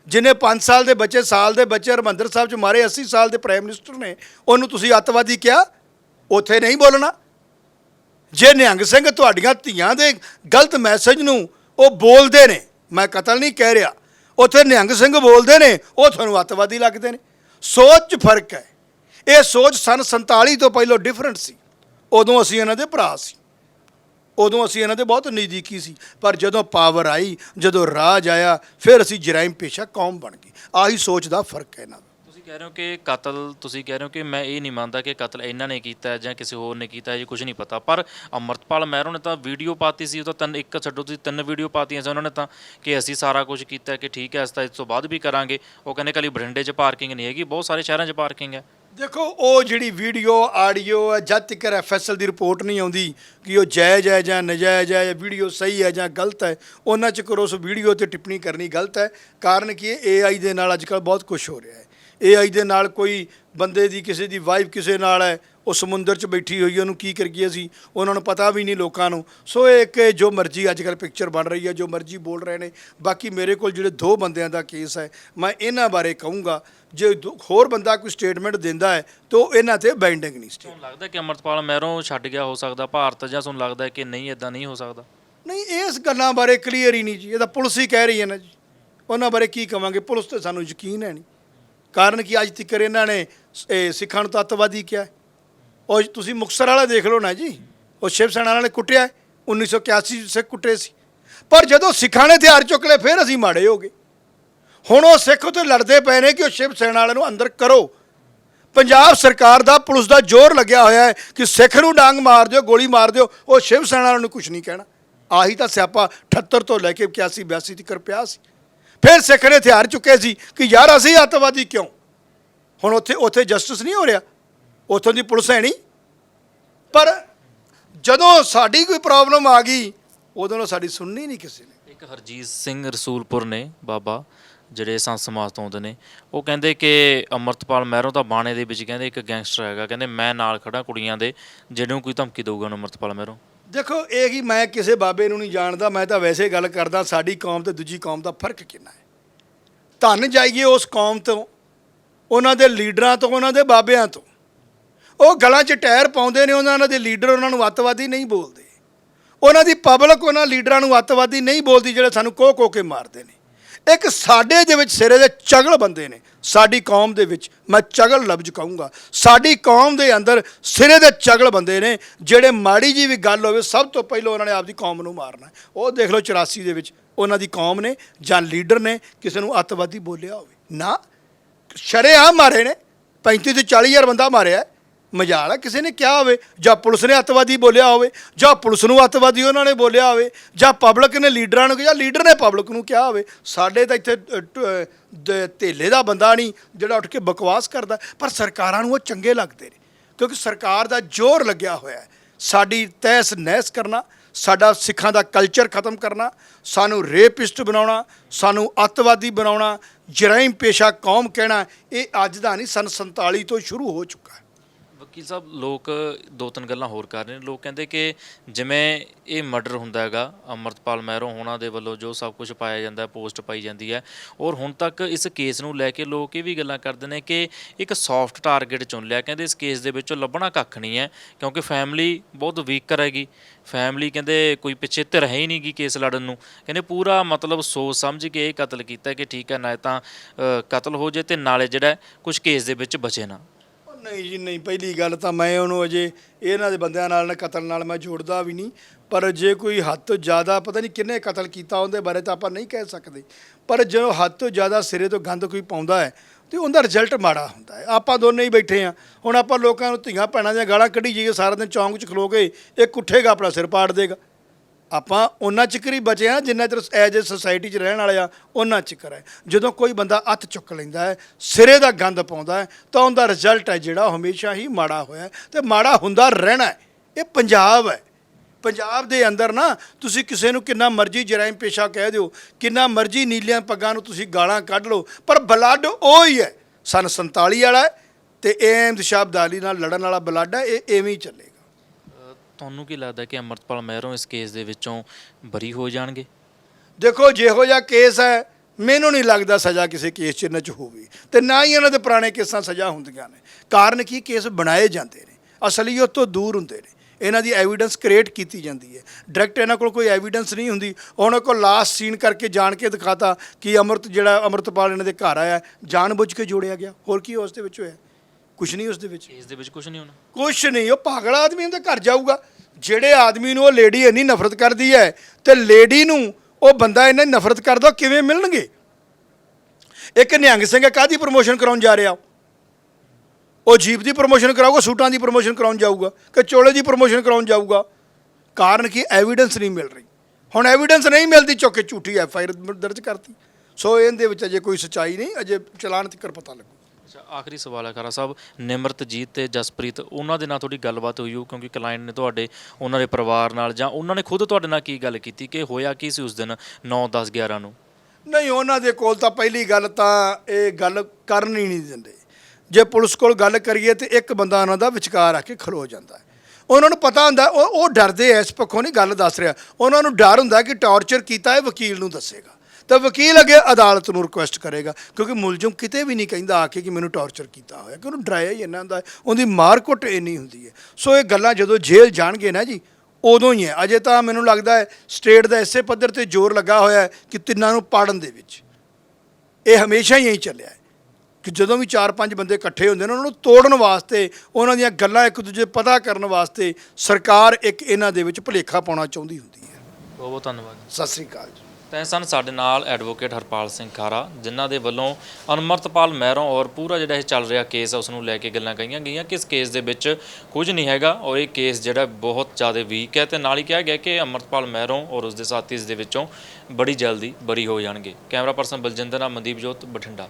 ਜਿਨੇ 5 ਸਾਲ ਦੇ ਬੱਚੇ, ਸਾਲ ਦੇ ਬੱਚੇ ਹਰਮੰਦਰ ਸਾਹਿਬ 'ਚ ਮਾਰੇ 80 ਸਾਲ ਦੇ ਪ੍ਰਾਈਮ ਮਿਨਿਸਟਰ ਨੇ, ਉਹਨੂੰ ਤੁਸੀਂ ਅੱਤਵਾਦੀ ਕਿਹਾ? ਉੱਥੇ ਨਹੀਂ ਬੋਲਣਾ। ਜੇ ਨਿਹੰਗ ਸਿੰਘ ਤੁਹਾਡੀਆਂ ਧੀਆਂ ਦੇ ਗਲਤ ਮੈਸੇਜ ਨੂੰ ਉਹ ਬੋਲਦੇ ਨੇ, ਮੈਂ ਕਤਲ ਨਹੀਂ ਕਹਿ ਰਿਹਾ, ਉੱਥੇ ਨਿਹੰਗ ਸਿੰਘ ਬੋਲਦੇ ਨੇ, ਉਹ ਤੁਹਾਨੂੰ ਅੱਤਵਾਦੀ ਲੱਗਦੇ ਨੇ। ਸੋਚ 'ਚ ਫ਼ਰਕ ਹੈ। ਇਹ ਸੋਚ ਸਨ 47 ਤੋਂ ਪਹਿਲਾਂ ਡਿਫਰੈਂਟ ਸੀ। ਉਦੋਂ ਅਸੀਂ ਇਹਨਾਂ ਦੇ ਭਰਾ ਸੀ। ਉਦੋਂ ਅਸੀਂ ਇਹਨਾਂ ਦੇ ਬਹੁਤ ਨਜ਼ਦੀਕੀ ਸੀ। ਪਰ ਜਦੋਂ ਪਾਵਰ ਆਈ, ਜਦੋਂ ਰਾਜ ਆਇਆ, ਫਿਰ ਅਸੀਂ ਜਰਾਇਮ ਪੇਸ਼ਾ ਕੌਮ ਬਣ ਗਏ। ਆਹੀ ਸੋਚ ਦਾ ਫ਼ਰਕ ਹੈ ਇਹਨਾਂ ਦਾ। ਤੁਸੀਂ ਕਹਿ ਰਹੇ ਹੋ ਕਿ ਕਤਲ, ਤੁਸੀਂ ਕਹਿ ਰਹੇ ਹੋ ਕਿ ਮੈਂ ਇਹ ਨਹੀਂ ਮੰਨਦਾ ਕਿ ਕਤਲ ਇਹਨਾਂ ਨੇ ਕੀਤਾ ਜਾਂ ਕਿਸੇ ਹੋਰ ਨੇ ਕੀਤਾ ਹੈ ਕੁਝ ਨਹੀਂ ਪਤਾ। ਪਰ ਅਮਰਤਪਾਲ ਮਹਿਰੋਂ ਨੇ ਤਾਂ ਵੀਡੀਓ ਪਾਤੀ ਸੀ, ਉਹ ਤਾਂ ਤਿੰਨ, ਇੱਕ ਛੱਡੋ, ਤੁਸੀਂ ਤਿੰਨ ਵੀਡੀਓ ਪਾਤੀਆਂ ਸੀ ਉਹਨਾਂ ਨੇ ਤਾਂ ਕਿ ਅਸੀਂ ਸਾਰਾ ਕੁਝ ਕੀਤਾ, ਕਿ ਠੀਕ ਹੈ, ਅਸੀਂ ਤਾਂ ਇਸ ਤੋਂ ਬਾਅਦ ਵੀ ਕਰਾਂਗੇ। ਉਹ ਕਹਿੰਦੇ ਕੱਲੀ ਬਠਿੰਡੇ 'ਚ ਪਾਰਕਿੰਗ ਨਹੀਂ ਹੈਗੀ, ਬਹੁਤ ਸਾਰੇ ਸ਼ਹਿਰਾਂ 'ਚ ਪਾਰਕਿੰਗ ਹੈ। ਦੇਖੋ, ਉਹ ਜਿਹੜੀ ਵੀਡੀਓ ਆਡੀਓ ਹੈ ਜਦ ਤੱਕ ਐਫਐਸਐਲ ਦੀ ਰਿਪੋਰਟ ਨਹੀਂ ਆਉਂਦੀ ਕਿ ਉਹ ਜਾਇਜ਼ ਹੈ ਜਾਂ ਨਜਾਇਜ਼ ਹੈ ਜਾਂ ਵੀਡੀਓ ਸਹੀ ਹੈ ਜਾਂ ਗਲਤ ਹੈ, ਉਹਨਾਂ ਚ ਕਰੋ ਉਸ ਵੀਡੀਓ ਤੇ ਟਿੱਪਣੀ ਕਰਨੀ ਗਲਤ ਹੈ। ਕਾਰਨ ਕੀ ਕਿ ਏਆਈ ਦੇ ਨਾਲ ਅੱਜਕੱਲ ਬਹੁਤ ਕੁਝ ਹੋ ਰਿਹਾ ਹੈ। ਏਆਈ ਦੇ ਨਾਲ ਕੋਈ ਬੰਦੇ ਦੀ, ਕਿਸੇ ਦੀ ਵਾਈਫ ਕਿਸੇ ਨਾਲ ਹੈ ਉਹ ਸਮੁੰਦਰ 'ਚ ਬੈਠੀ ਹੋਈ ਉਹਨੂੰ ਕੀ ਕਰੀਏ ਅਸੀਂ? ਉਹਨਾਂ ਨੂੰ ਪਤਾ ਵੀ ਨਹੀਂ ਲੋਕਾਂ ਨੂੰ। ਸੋ ਇਹ ਇੱਕ ਜੋ ਮਰਜ਼ੀ ਅੱਜ ਕੱਲ੍ਹ ਪਿਕਚਰ ਬਣ ਰਹੀ ਹੈ ਜੋ ਮਰਜ਼ੀ ਬੋਲ ਰਹੇ ਨੇ। ਬਾਕੀ ਮੇਰੇ ਕੋਲ ਜਿਹੜੇ ਦੋ ਬੰਦਿਆਂ ਦਾ ਕੇਸ ਹੈ ਮੈਂ ਇਹਨਾਂ ਬਾਰੇ ਕਹੂੰਗਾ। ਜੇ ਦੋ- ਹੋਰ ਬੰਦਾ ਕੋਈ ਸਟੇਟਮੈਂਟ ਦਿੰਦਾ ਹੈ ਤਾਂ ਉਹ ਇਹਨਾਂ ਤੇ ਬਾਈਂਡਿੰਗ ਨਹੀਂ ਸਟੇਟ ਤੁਹਾਨੂੰ ਲੱਗਦਾ ਕਿ ਅਮਰਤਪਾਲ ਮਹਿਰੋ ਛੱਡ ਗਿਆ ਹੋ ਸਕਦਾ ਭਾਰਤ ਜਾਂ ਤੁਹਾਨੂੰ ਲੱਗਦਾ ਹੈ ਕਿ ਨਹੀਂ ਇਦਾਂ ਨਹੀਂ ਹੋ ਸਕਦਾ? ਨਹੀਂ ਇਸ ਗੱਲਾਂ ਬਾਰੇ ਕਲੀਅਰ ਹੀ ਨਹੀਂ ਜੀ। ਇਹ ਤਾਂ ਪੁਲਿਸ ਹੀ ਕਹਿ ਰਹੀ ਹੈ ਨਾ ਜੀ। ਉਹਨਾਂ ਬਾਰੇ ਕੀ ਕਵਾਂਗੇ? ਪੁਲਿਸ ਤੇ ਸਾਨੂੰ ਯਕੀਨ ਹੈ ਨਹੀਂ। ਕਾਰਨ ਕਿ ਅੱਜ ਤੱਕ ਇਹਨਾਂ ਨੇ ਇਹ ਸਿੱਖਾਂ ਨੂੰ ਤੱਤਵਾਦੀ ਕਿਹਾ ਹੈ। ਉਹ ਤੁਸੀਂ ਮੁਕਤਸਰ ਵਾਲਾ ਦੇਖ ਲਓ ਨਾ ਜੀ। ਉਹ ਸ਼ਿਵ ਸੈਨਾ ਵਾਲਿਆਂ ਨੇ ਕੁੱਟਿਆ ਹੈ। 1981 ਸਿੱਖ ਕੁੱਟੇ ਸੀ। ਪਰ ਜਦੋਂ ਸਿੱਖਾਂ ਨੇ ਹਥਿਆਰ ਚੁੱਕ ਲਏ, ਫਿਰ ਅਸੀਂ ਮਾੜੇ ਹੋ ਗਏ। ਹੁਣ ਉਹ ਸਿੱਖ ਉੱਤੇ ਲੜਦੇ ਪਏ ਨੇ ਕਿ ਉਹ ਸ਼ਿਵ ਸੈਨਾ ਵਾਲਿਆਂ ਨੂੰ ਅੰਦਰ ਕਰੋ। ਪੰਜਾਬ ਸਰਕਾਰ ਦਾ, ਪੁਲਿਸ ਦਾ ਜ਼ੋਰ ਲੱਗਿਆ ਹੋਇਆ ਹੈ ਕਿ ਸਿੱਖ ਨੂੰ ਡਾਂਗ ਮਾਰ ਦਿਓ, ਗੋਲੀ ਮਾਰ ਦਿਓ, ਉਹ ਸ਼ਿਵ ਸੈਨਾ ਵਾਲਿਆਂ ਨੂੰ ਕੁਝ ਨਹੀਂ ਕਹਿਣਾ। ਆਹੀ ਤਾਂ ਸਿਆਪਾ 78 ਤੋਂ ਲੈ ਕੇ 81 82 ਤੱਕ ਪਿਆ ਸੀ। ਫਿਰ ਸਿੱਖ ਨੇ ਹਥਿਆਰ ਚੁੱਕੇ ਸੀ ਕਿ ਯਾਰ ਅਸੀਂ ਅੱਤਵਾਦੀ ਕਿਉਂ? ਹੁਣ ਉੱਥੇ ਉੱਥੇ ਜਸਟਿਸ ਨਹੀਂ ਹੋ ਰਿਹਾ। ਉੱਥੋਂ ਦੀ ਪੁਲਿਸ ਹੈ ਨਹੀਂ। ਪਰ ਜਦੋਂ ਸਾਡੀ ਕੋਈ ਪ੍ਰੋਬਲਮ ਆ ਗਈ ਉਦੋਂ ਸਾਡੀ ਸੁਣਨੀ ਨਹੀਂ ਕਿਸੇ ਨੇ। ਇੱਕ ਹਰਜੀਤ ਸਿੰਘ ਰਸੂਲਪੁਰ ਨੇ ਬਾਬਾ ਜਿਹੜੇ ਸੰਤ ਸਮਾਜ ਤੋਂ ਆਉਂਦੇ ਨੇ ਉਹ ਕਹਿੰਦੇ ਕਿ ਅਮਰਤਪਾਲ ਮਹਿਰੋਂ ਤਾਂ ਬਾਣੇ ਦੇ ਵਿੱਚ ਕਹਿੰਦੇ ਇੱਕ ਗੈਂਗਸਟਰ ਹੈਗਾ ਕਹਿੰਦੇ ਮੈਂ ਨਾਲ ਖੜਾ ਕੁੜੀਆਂ ਦੇ ਜਿਹਨੂੰ ਕੋਈ ਧਮਕੀ ਦਊਗਾ ਉਹਨੂੰ ਅਮਰਤਪਾਲ ਮਹਿਰੋਂ। ਦੇਖੋ ਇਹ ਕਿ ਮੈਂ ਕਿਸੇ ਬਾਬੇ ਨੂੰ ਨਹੀਂ ਜਾਣਦਾ ਮੈਂ ਤਾਂ ਵੈਸੇ ਗੱਲ ਕਰਦਾ ਸਾਡੀ ਕੌਮ ਤੇ ਦੂਜੀ ਕੌਮ ਦਾ ਫ਼ਰਕ ਕਿੰਨਾ ਹੈ। ਧੰਨ ਜਾਈਏ ਉਸ ਕੌਮ ਤੋਂ ਉਹਨਾਂ ਦੇ ਲੀਡਰਾਂ ਤੋਂ ਉਹਨਾਂ ਦੇ ਬਾਬਿਆਂ ਤੋਂ। ਉਹ ਗਲਾਂ 'ਚ ਟਾਇਰ ਪਾਉਂਦੇ ਨੇ, ਉਹਨਾਂ ਦੇ ਲੀਡਰ ਉਹਨਾਂ ਨੂੰ ਅੱਤਵਾਦੀ ਨਹੀਂ ਬੋਲਦੇ। ਉਹਨਾਂ ਦੀ ਪਬਲਿਕ ਉਹਨਾਂ ਲੀਡਰਾਂ ਨੂੰ ਅੱਤਵਾਦੀ ਨਹੀਂ ਬੋਲਦੀ, ਜਿਹੜੇ ਸਾਨੂੰ ਕੋਹ ਕੋਹ ਕੇ ਮਾਰਦੇ ਨੇ। ਇੱਕ ਸਾਡੇ ਦੇ ਵਿੱਚ ਸਿਰੇ ਦੇ ਚਗਲ ਬੰਦੇ ਨੇ। ਸਾਡੀ ਕੌਮ ਦੇ ਵਿੱਚ ਮੈਂ ਚਗਲ ਲਫ਼ਜ਼ ਕਹੂੰਗਾ। ਸਾਡੀ ਕੌਮ ਦੇ ਅੰਦਰ ਸਿਰੇ ਦੇ ਚਗਲ ਬੰਦੇ ਨੇ, ਜਿਹੜੇ ਮਾੜੀ ਜੀ ਵੀ ਗੱਲ ਹੋਵੇ, ਸਭ ਤੋਂ ਪਹਿਲਾਂ ਉਹਨਾਂ ਨੇ ਆਪਦੀ ਕੌਮ ਨੂੰ ਮਾਰਨਾ ਉਹ ਦੇਖ ਲਓ 84 ਦੇ ਵਿੱਚ ਉਹਨਾਂ ਦੀ ਕੌਮ ਨੇ ਜਾਂ ਲੀਡਰ ਨੇ ਕਿਸੇ ਨੂੰ ਅੱਤਵਾਦੀ ਬੋਲਿਆ ਹੋਵੇ। ਨਾ, ਸ਼ਰੇਆਮ ਮਾਰੇ ਨੇ। 35 ਤੋਂ 40 ਹਜ਼ਾਰ ਬੰਦਾ ਮਾਰਿਆ ਮਜਾਲ ਆ, ਕਿਸੇ ਨੇ ਕਿਹਾ ਹੋਵੇ, ਜਾਂ ਪੁਲਿਸ ਨੇ ਅੱਤਵਾਦੀ ਬੋਲਿਆ ਹੋਵੇ, ਜਾਂ ਪੁਲਿਸ ਨੂੰ ਅੱਤਵਾਦੀ ਉਹਨਾਂ ਨੇ ਬੋਲਿਆ ਹੋਵੇ, ਜਾਂ ਪਬਲਿਕ ਨੇ ਲੀਡਰਾਂ ਨੂੰ ਜਾਂ ਲੀਡਰ ਨੇ ਪਬਲਿਕ ਨੂੰ ਕਿਹਾ ਹੋਵੇ, ਸਾਡੇ ਤਾਂ ਇੱਥੇ ਧੇਲੇ ਦਾ ਬੰਦਾ ਨਹੀਂ, ਜਿਹੜਾ ਉੱਠ ਕੇ ਬਕਵਾਸ ਕਰਦਾ, ਪਰ ਸਰਕਾਰਾਂ ਨੂੰ ਉਹ ਚੰਗੇ ਲੱਗਦੇ ਨੇ, ਕਿਉਂਕਿ ਸਰਕਾਰ ਦਾ ਜ਼ੋਰ ਲੱਗਿਆ ਹੋਇਆ ਹੈ। ਸਾਡੀ ਤਹਿਸ ਨਹਿਸ ਕਰਨਾ, ਸਾਡਾ ਸਿੱਖਾਂ ਦਾ ਕਲਚਰ ਖਤਮ ਕਰਨਾ, ਸਾਨੂੰ ਰੇਪਿਸਟ ਬਣਾਉਣਾ, ਸਾਨੂੰ ਅੱਤਵਾਦੀ ਬਣਾਉਣਾ, ਜਰਾਇਮ ਪੇਸ਼ਾ ਕੌਮ ਕਹਿਣਾ, ਇਹ ਅੱਜ ਦਾ ਨਹੀਂ, ਸਨ 47 ਤੋਂ ਸ਼ੁਰੂ ਹੋ ਚੁੱਕਾ ਹੈ। ਵਕੀਲ ਸਾਹਿਬ, ਲੋਕ ਦੋ ਤਿੰਨ ਗੱਲਾਂ ਹੋਰ ਕਰ ਰਹੇ ਨੇ। ਲੋਕ ਕਹਿੰਦੇ ਕਿ ਜਿਵੇਂ ਇਹ ਮਰਡਰ ਹੁੰਦਾ ਹੈਗਾ, ਅਮਰਤਪਾਲ ਮਹਿਰੋਂ ਹੋਣਾ ਦੇ ਵੱਲੋਂ ਜੋ ਸਭ ਕੁਝ ਪਾਇਆ ਜਾਂਦਾ ਹੈ ਪੋਸਟ ਪਾਈ ਜਾਂਦੀ ਹੈ। ਔਰ ਹੁਣ ਤੱਕ ਇਸ ਕੇਸ ਨੂੰ ਲੈ ਕੇ ਲੋਕ ਇਹ ਵੀ ਗੱਲਾਂ ਕਰਦੇ ਨੇ ਕਿ ਇੱਕ ਸੌਫਟ ਟਾਰਗੇਟ ਚੁਣ ਲਿਆ। ਕਹਿੰਦੇ ਇਸ ਕੇਸ ਦੇ ਵਿੱਚੋਂ ਲੱਭਣਾ ਕੱਖ ਨਹੀਂ ਹੈ, ਕਿਉਂਕਿ ਫੈਮਿਲੀ ਬਹੁਤ ਵੀਕਰ ਹੈਗੀ ਫੈਮਿਲੀ ਕਹਿੰਦੇ ਕੋਈ ਪਿੱਛੇ ਧਿਰ ਹੈ ਹੀ ਨਹੀਂ ਗੀ ਕੇਸ ਲੜਨ ਨੂੰ। ਕਹਿੰਦੇ ਪੂਰਾ ਮਤਲਬ ਸੋਚ ਸਮਝ ਕੇ ਇਹ ਕਤਲ ਕੀਤਾ ਕਿ ਠੀਕ ਹੈ, ਨਾ ਤਾਂ ਕਤਲ ਹੋ ਜੇ ਤੇ ਨਾਲੇ ਜਿਹੜਾ ਕੁਝ ਕੇਸ ਦੇ ਵਿੱਚ ਬਚੇ ਨਾ। ਨਹੀਂ ਜੀ, ਨਹੀਂ, ਪਹਿਲੀ ਗੱਲ ਤਾਂ ਮੈਂ ਉਹਨੂੰ ਅਜੇ ਇਹਨਾਂ ਦੇ ਬੰਦਿਆਂ ਨਾਲ ਨਾ ਕਤਲ ਨਾਲ ਮੈਂ ਜੋੜਦਾ ਵੀ ਨਹੀਂ। ਪਰ ਜੇ ਕੋਈ ਹੱਦ ਤੋਂ ਜ਼ਿਆਦਾ ਪਤਾ ਨਹੀਂ ਕਿੰਨੇ ਕਤਲ ਕੀਤਾ, ਉਹਦੇ ਬਾਰੇ ਤਾਂ ਆਪਾਂ ਨਹੀਂ ਕਹਿ ਸਕਦੇ। ਪਰ ਜਦੋਂ ਹੱਦ ਤੋਂ ਜ਼ਿਆਦਾ ਸਿਰੇ ਤੋਂ ਗੰਦ ਕੋਈ ਪਾਉਂਦਾ ਹੈ, ਤੇ ਉਹਦਾ ਰਿਜ਼ਲਟ ਮਾੜਾ ਹੁੰਦਾ ਹੈ। ਆਪਾਂ ਦੋਨੇ ਹੀ ਬੈਠੇ ਆ ਹੁਣ ਆਪਾਂ ਲੋਕਾਂ ਨੂੰ ਧੀਆਂ ਭੈਣਾਂ ਦੀਆਂ ਗਾਲਾਂ ਕੱਢੀ ਜਾਈਏ, ਸਾਰਾ ਦਿਨ ਚੌਂਕ 'ਚ ਖਲੋ ਕੇ ਇਹ ਕੁੱਠੇਗਾ ਆਪਣਾ ਸਿਰ ਪਾੜ ਦੇਗਾ। ਆਪਾਂ ਉਹਨਾਂ ਚਿਕਰ ਹੀ ਬਚੇ ਆ ਜਿੰਨਾ ਚਿਰ ਐਜ ਏ ਸੋਸਾਇਟੀ 'ਚ ਰਹਿਣ ਵਾਲੇ ਆ, ਉਹਨਾਂ ਚਿਕਰ ਹੈ ਜਦੋਂ ਕੋਈ ਬੰਦਾ ਹੱਥ ਚੁੱਕ ਲੈਂਦਾ ਹੈ, ਸਿਰੇ ਦਾ ਗੰਦ ਪਾਉਂਦਾ ਹੈ, ਤਾਂ ਉਹਦਾ ਰਿਜ਼ਲਟ ਹੈ ਜਿਹੜਾ ਉਹ ਹਮੇਸ਼ਾ ਹੀ ਮਾੜਾ ਹੋਇਆ ਹੈ। ਤੇ ਮਾੜਾ ਹੁੰਦਾ ਰਹਿਣਾ ਹੈ। ਇਹ ਪੰਜਾਬ ਹੈ। ਪੰਜਾਬ ਦੇ ਅੰਦਰ ਨਾ, ਤੁਸੀਂ ਕਿਸੇ ਨੂੰ ਕਿੰਨਾ ਮਰਜ਼ੀ ਜਰਾਇਮ ਪੇਸ਼ਾ ਕਹਿ ਦਿਓ, ਕਿੰਨਾ ਮਰਜ਼ੀ ਨੀਲੀਆਂ ਪੱਗਾਂ ਨੂੰ ਤੁਸੀਂ ਗਾਲਾਂ ਕੱਢ ਲਓ, ਪਰ ਬਲੱਡ ਉਹ ਹੀ ਹੈ। ਸਨ 47 ਵਾਲਾ ਹੈ ਤੇ ਇਹ ਸ਼ਬਦਾਲੀ ਨਾਲ ਲੜਨ ਵਾਲਾ ਬਲੱਡ ਹੈ, ਇਹ ਐਵੇਂ ਹੀ ਚੱਲੇਗਾ ਤੁਹਾਨੂੰ ਕੀ ਲੱਗਦਾ ਕਿ ਅਮਰਤਪਾਲ ਮਹਿਰੋਂ ਇਸ ਕੇਸ ਦੇ ਵਿੱਚੋਂ ਬਰੀ ਹੋ ਜਾਣਗੇ? ਦੇਖੋ, ਜਿਹੋ ਜਿਹਾ ਕੇਸ ਹੈ, ਮੈਨੂੰ ਨਹੀਂ ਲੱਗਦਾ ਸਜ਼ਾ ਕਿਸੇ ਕੇਸ 'ਚ ਇਹਨਾਂ 'ਚ ਹੋਵੇ। ਤੇ ਨਾ ਹੀ ਇਹਨਾਂ ਦੇ ਪੁਰਾਣੇ ਕੇਸਾਂ ਸਜ਼ਾ ਹੁੰਦੀਆਂ ਨੇ। ਕਾਰਨ ਕੀ? ਕੇਸ ਬਣਾਏ ਜਾਂਦੇ ਨੇ। ਅਸਲੀਅਤ ਤੋਂ ਦੂਰ ਹੁੰਦੇ ਨੇ। ਇਹਨਾਂ ਦੀ ਐਵੀਡੈਂਸ ਕ੍ਰੀਏਟ ਕੀਤੀ ਜਾਂਦੀ ਹੈ। ਡਾਇਰੈਕਟ ਇਹਨਾਂ ਕੋਲ ਕੋਈ ਐਵੀਡੈਂਸ ਨਹੀਂ ਹੁੰਦੀ। ਉਹਨਾਂ ਕੋਲ ਲਾਸਟ ਸੀਨ ਕਰਕੇ ਜਾਣ ਕੇ ਦਿਖਾਤਾ ਕਿ ਅਮਰਤ ਜਿਹੜਾ ਅਮਰਤਪਾਲ ਇਹਨਾਂ ਦੇ ਘਰ ਆਇਆ, ਜਾਣਬੁੱਝ ਕੇ ਜੋੜਿਆ ਗਿਆ। ਹੋਰ ਕੀ ਉਸ ਦੇ ਵਿੱਚ ਹੋਇਆ? ਕੁਝ ਨਹੀਂ ਉਸ ਦੇ ਵਿੱਚ। ਕੇਸ ਦੇ ਵਿੱਚ ਕੁਝ ਨਹੀਂ ਹੋਣਾ। ਕੁਛ ਨਹੀਂ ਉਹ ਪਾਗਲ ਆਦਮੀ ਉਹਦੇ ਘਰ ਜਾਊਗਾ। ਜਿਹੜੇ ਆਦਮੀ ਨੂੰ ਉਹ ਲੇਡੀ ਇੰਨੀ ਨਫ਼ਰਤ ਕਰਦੀ ਹੈ ਤੇ ਲੇਡੀ ਨੂੰ ਉਹ ਬੰਦਾ ਇੰਨਾ ਨਫ਼ਰਤ ਕਰਦਾ ਕਿਵੇਂ ਮਿਲਣਗੇ? ਇੱਕ ਨਿਹੰਗ ਸਿੰਘ ਹੈ ਕਾਹਦੀ ਪ੍ਰੋਮੋਸ਼ਨ ਕਰਾਉਣ ਜਾ ਰਿਹਾ? ਉਹ? ਉਹ ਜੀਪ ਦੀ ਪ੍ਰੋਮੋਸ਼ਨ ਕਰਾਊਗਾ ਸੂਟਾਂ ਦੀ ਪ੍ਰੋਮੋਸ਼ਨ ਕਰਾਉਣ ਜਾਊਗਾ ਕਿ ਚੋਲੇ ਦੀ ਪ੍ਰੋਮੋਸ਼ਨ ਕਰਾਉਣ ਜਾਊਗਾ? ਕਾਰਨ ਕੀ? ਐਵੀਡੈਂਸ ਨਹੀਂ ਮਿਲ ਰਹੀ। ਹੁਣ ਐਵੀਡੈਂਸ ਨਹੀਂ ਮਿਲਦੀ ਚੁੱਕ ਕੇ ਝੂਠੀ ਐਫ ਆਈ ਆਰ ਦਰਜ ਕਰਤੀ। ਸੋ ਇਹਦੇ ਵਿੱਚ ਅਜੇ ਕੋਈ ਸਚਾਈ ਨਹੀਂ ਅਜੇ ਚਲਾਨ ਤੱਕ ਪਤਾ ਲੱਗੂ। ਅੱਛਾ, ਆਖਰੀ ਸਵਾਲ ਹੈ ਖਰਾ ਸਾਹਿਬ, ਨਿਮਰਤਜੀਤ ਤੇ ਜਸਪ੍ਰੀਤ, ਉਹਨਾਂ ਦੇ ਨਾਲ ਤੁਹਾਡੀ ਗੱਲਬਾਤ ਹੋਈ ਹੋ ਕਿਉਂਕਿ ਕਲਾਇੰਟ ਨੇ ਤੁਹਾਡੇ, ਉਹਨਾਂ ਦੇ ਪਰਿਵਾਰ ਨਾਲ ਜਾਂ ਉਹਨਾਂ ਨੇ ਖੁਦ ਤੁਹਾਡੇ ਨਾਲ ਕੀ ਗੱਲ ਕੀਤੀ ਕਿ ਹੋਇਆ ਕੀ ਸੀ ਉਸ ਦਿਨ 9 10 11 ਨੂੰ? ਨਹੀਂ, ਉਹਨਾਂ ਦੇ ਕੋਲ ਤਾਂ ਪਹਿਲੀ ਗੱਲ ਤਾਂ ਇਹ ਗੱਲ ਕਰਨ ਹੀ ਨਹੀਂ ਦਿੰਦੇ। ਜੇ ਪੁਲਿਸ ਕੋਲ ਗੱਲ ਕਰੀਏ ਤੇ ਇੱਕ ਬੰਦਾ ਉਹਨਾਂ ਦਾ ਵਿਚਕਾਰ ਆ ਕੇ ਖਲੋ ਜਾਂਦਾ ਹੈ। ਉਹਨਾਂ ਨੂੰ ਪਤਾ ਹੁੰਦਾ, ਉਹ ਉਹ ਡਰਦੇ ਐ ਇਸ ਪੱਖੋਂ ਨਹੀਂ ਗੱਲ ਦੱਸ ਰਿਹਾ। ਉਹਨਾਂ ਨੂੰ ਡਰ ਹੁੰਦਾ ਕਿ ਟੌਰਚਰ ਕੀਤਾ ਹੈ ਵਕੀਲ ਨੂੰ ਦੱਸੇਗਾ। ਤਾਂ ਵਕੀਲ ਅੱਗੇ ਅਦਾਲਤ ਨੂੰ ਰਿਕੁਐਸਟ ਕਰੇਗਾ ਕਿਉਂਕਿ ਮੁਲਜ਼ਮ ਕਿਤੇ ਵੀ ਨਹੀਂ ਕਹਿੰਦਾ ਆ ਕੇ ਕਿ ਮੈਨੂੰ ਟੌਰਚਰ ਕੀਤਾ ਹੋਇਆ ਕਿ ਉਹਨੂੰ ਡਰਾਇਆ ਹੀ ਇੰਨਾ ਹੁੰਦਾ ਹੈ ਉਹਦੀ ਮਾਰ ਕੁੱਟ ਇੰਨੀ ਹੁੰਦੀ ਹੈ। ਸੋ ਇਹ ਗੱਲਾਂ ਜਦੋਂ ਜੇਲ੍ਹ ਜਾਣਗੇ ਨਾ ਜੀ ਉਦੋਂ ਹੀ ਹੈ। ਅਜੇ ਤਾਂ ਮੈਨੂੰ ਲੱਗਦਾ ਹੈ ਸਟੇਟ ਦਾ ਇਸੇ ਪੱਧਰ ਤੇ ਜ਼ੋਰ ਲੱਗਾ ਹੋਇਆ ਹੈ ਕਿ ਤਿੰਨਾਂ ਨੂੰ ਪਾੜਨ ਦੇ ਵਿੱਚ। ਇਹ ਹਮੇਸ਼ਾ ਹੀ ਇਹੀ ਚੱਲਿਆ ਹੈ ਕਿ ਜਦੋਂ ਵੀ ਚਾਰ ਪੰਜ ਬੰਦੇ ਇਕੱਠੇ ਹੁੰਦੇ ਨੇ ਉਹਨਾਂ ਨੂੰ ਤੋੜਨ ਵਾਸਤੇ ਉਹਨਾਂ ਦੀਆਂ ਗੱਲਾਂ ਇੱਕ ਦੂਜੇ ਪਤਾ ਕਰਨ ਵਾਸਤੇ ਸਰਕਾਰ ਇੱਕ ਇਹਨਾਂ ਦੇ ਵਿੱਚ ਭੁਲੇਖਾ ਪਾਉਣਾ ਚਾਹੁੰਦੀ ਹੁੰਦੀ ਹੈ। ਬਹੁਤ ਬਹੁਤ ਧੰਨਵਾਦ ਸਤਿ ਸ੍ਰੀ ਅਕਾਲ ਜੀ। ਤਾਂ ਇਹ ਸਨ ਸਾਡੇ ਨਾਲ ਐਡਵੋਕੇਟ ਹਰਪਾਲ ਸਿੰਘ ਖਾਰਾ, ਜਿਨ੍ਹਾਂ ਦੇ ਵੱਲੋਂ ਅਨਮਰਤਪਾਲ ਮਹਿਰੋਂ ਔਰ ਪੂਰਾ ਜਿਹੜਾ ਇਹ ਚੱਲ ਰਿਹਾ ਕੇਸ ਹੈ ਉਸ ਨੂੰ ਲੈ ਕੇ ਗੱਲਾਂ ਕਹੀਆਂ ਗਈਆਂ ਕਿ ਇਸ ਕੇਸ ਦੇ ਵਿੱਚ ਕੁਝ ਨਹੀਂ ਹੈਗਾ ਔਰ ਇਹ ਕੇਸ ਜਿਹੜਾ ਬਹੁਤ ਜ਼ਿਆਦਾ ਵੀਕ ਹੈ ਤੇ ਨਾਲ ਹੀ ਕਿਹਾ ਗਿਆ ਕਿ ਅਮਰਤਪਾਲ ਮਹਿਰੋਂ ਔਰ ਉਸ ਦੇ ਸਾਥੀ ਇਸ ਦੇ ਵਿੱਚੋਂ ਬੜੀ ਜਲਦੀ ਬਰੀ ਹੋ ਜਾਣਗੇ। ਕੈਮਰਾ ਪਰਸਨ ਬਲਜਿੰਦਰ ਨਾਲ ਮਨਦੀਪ ਜੋਤ, ਬਠਿੰਡਾ।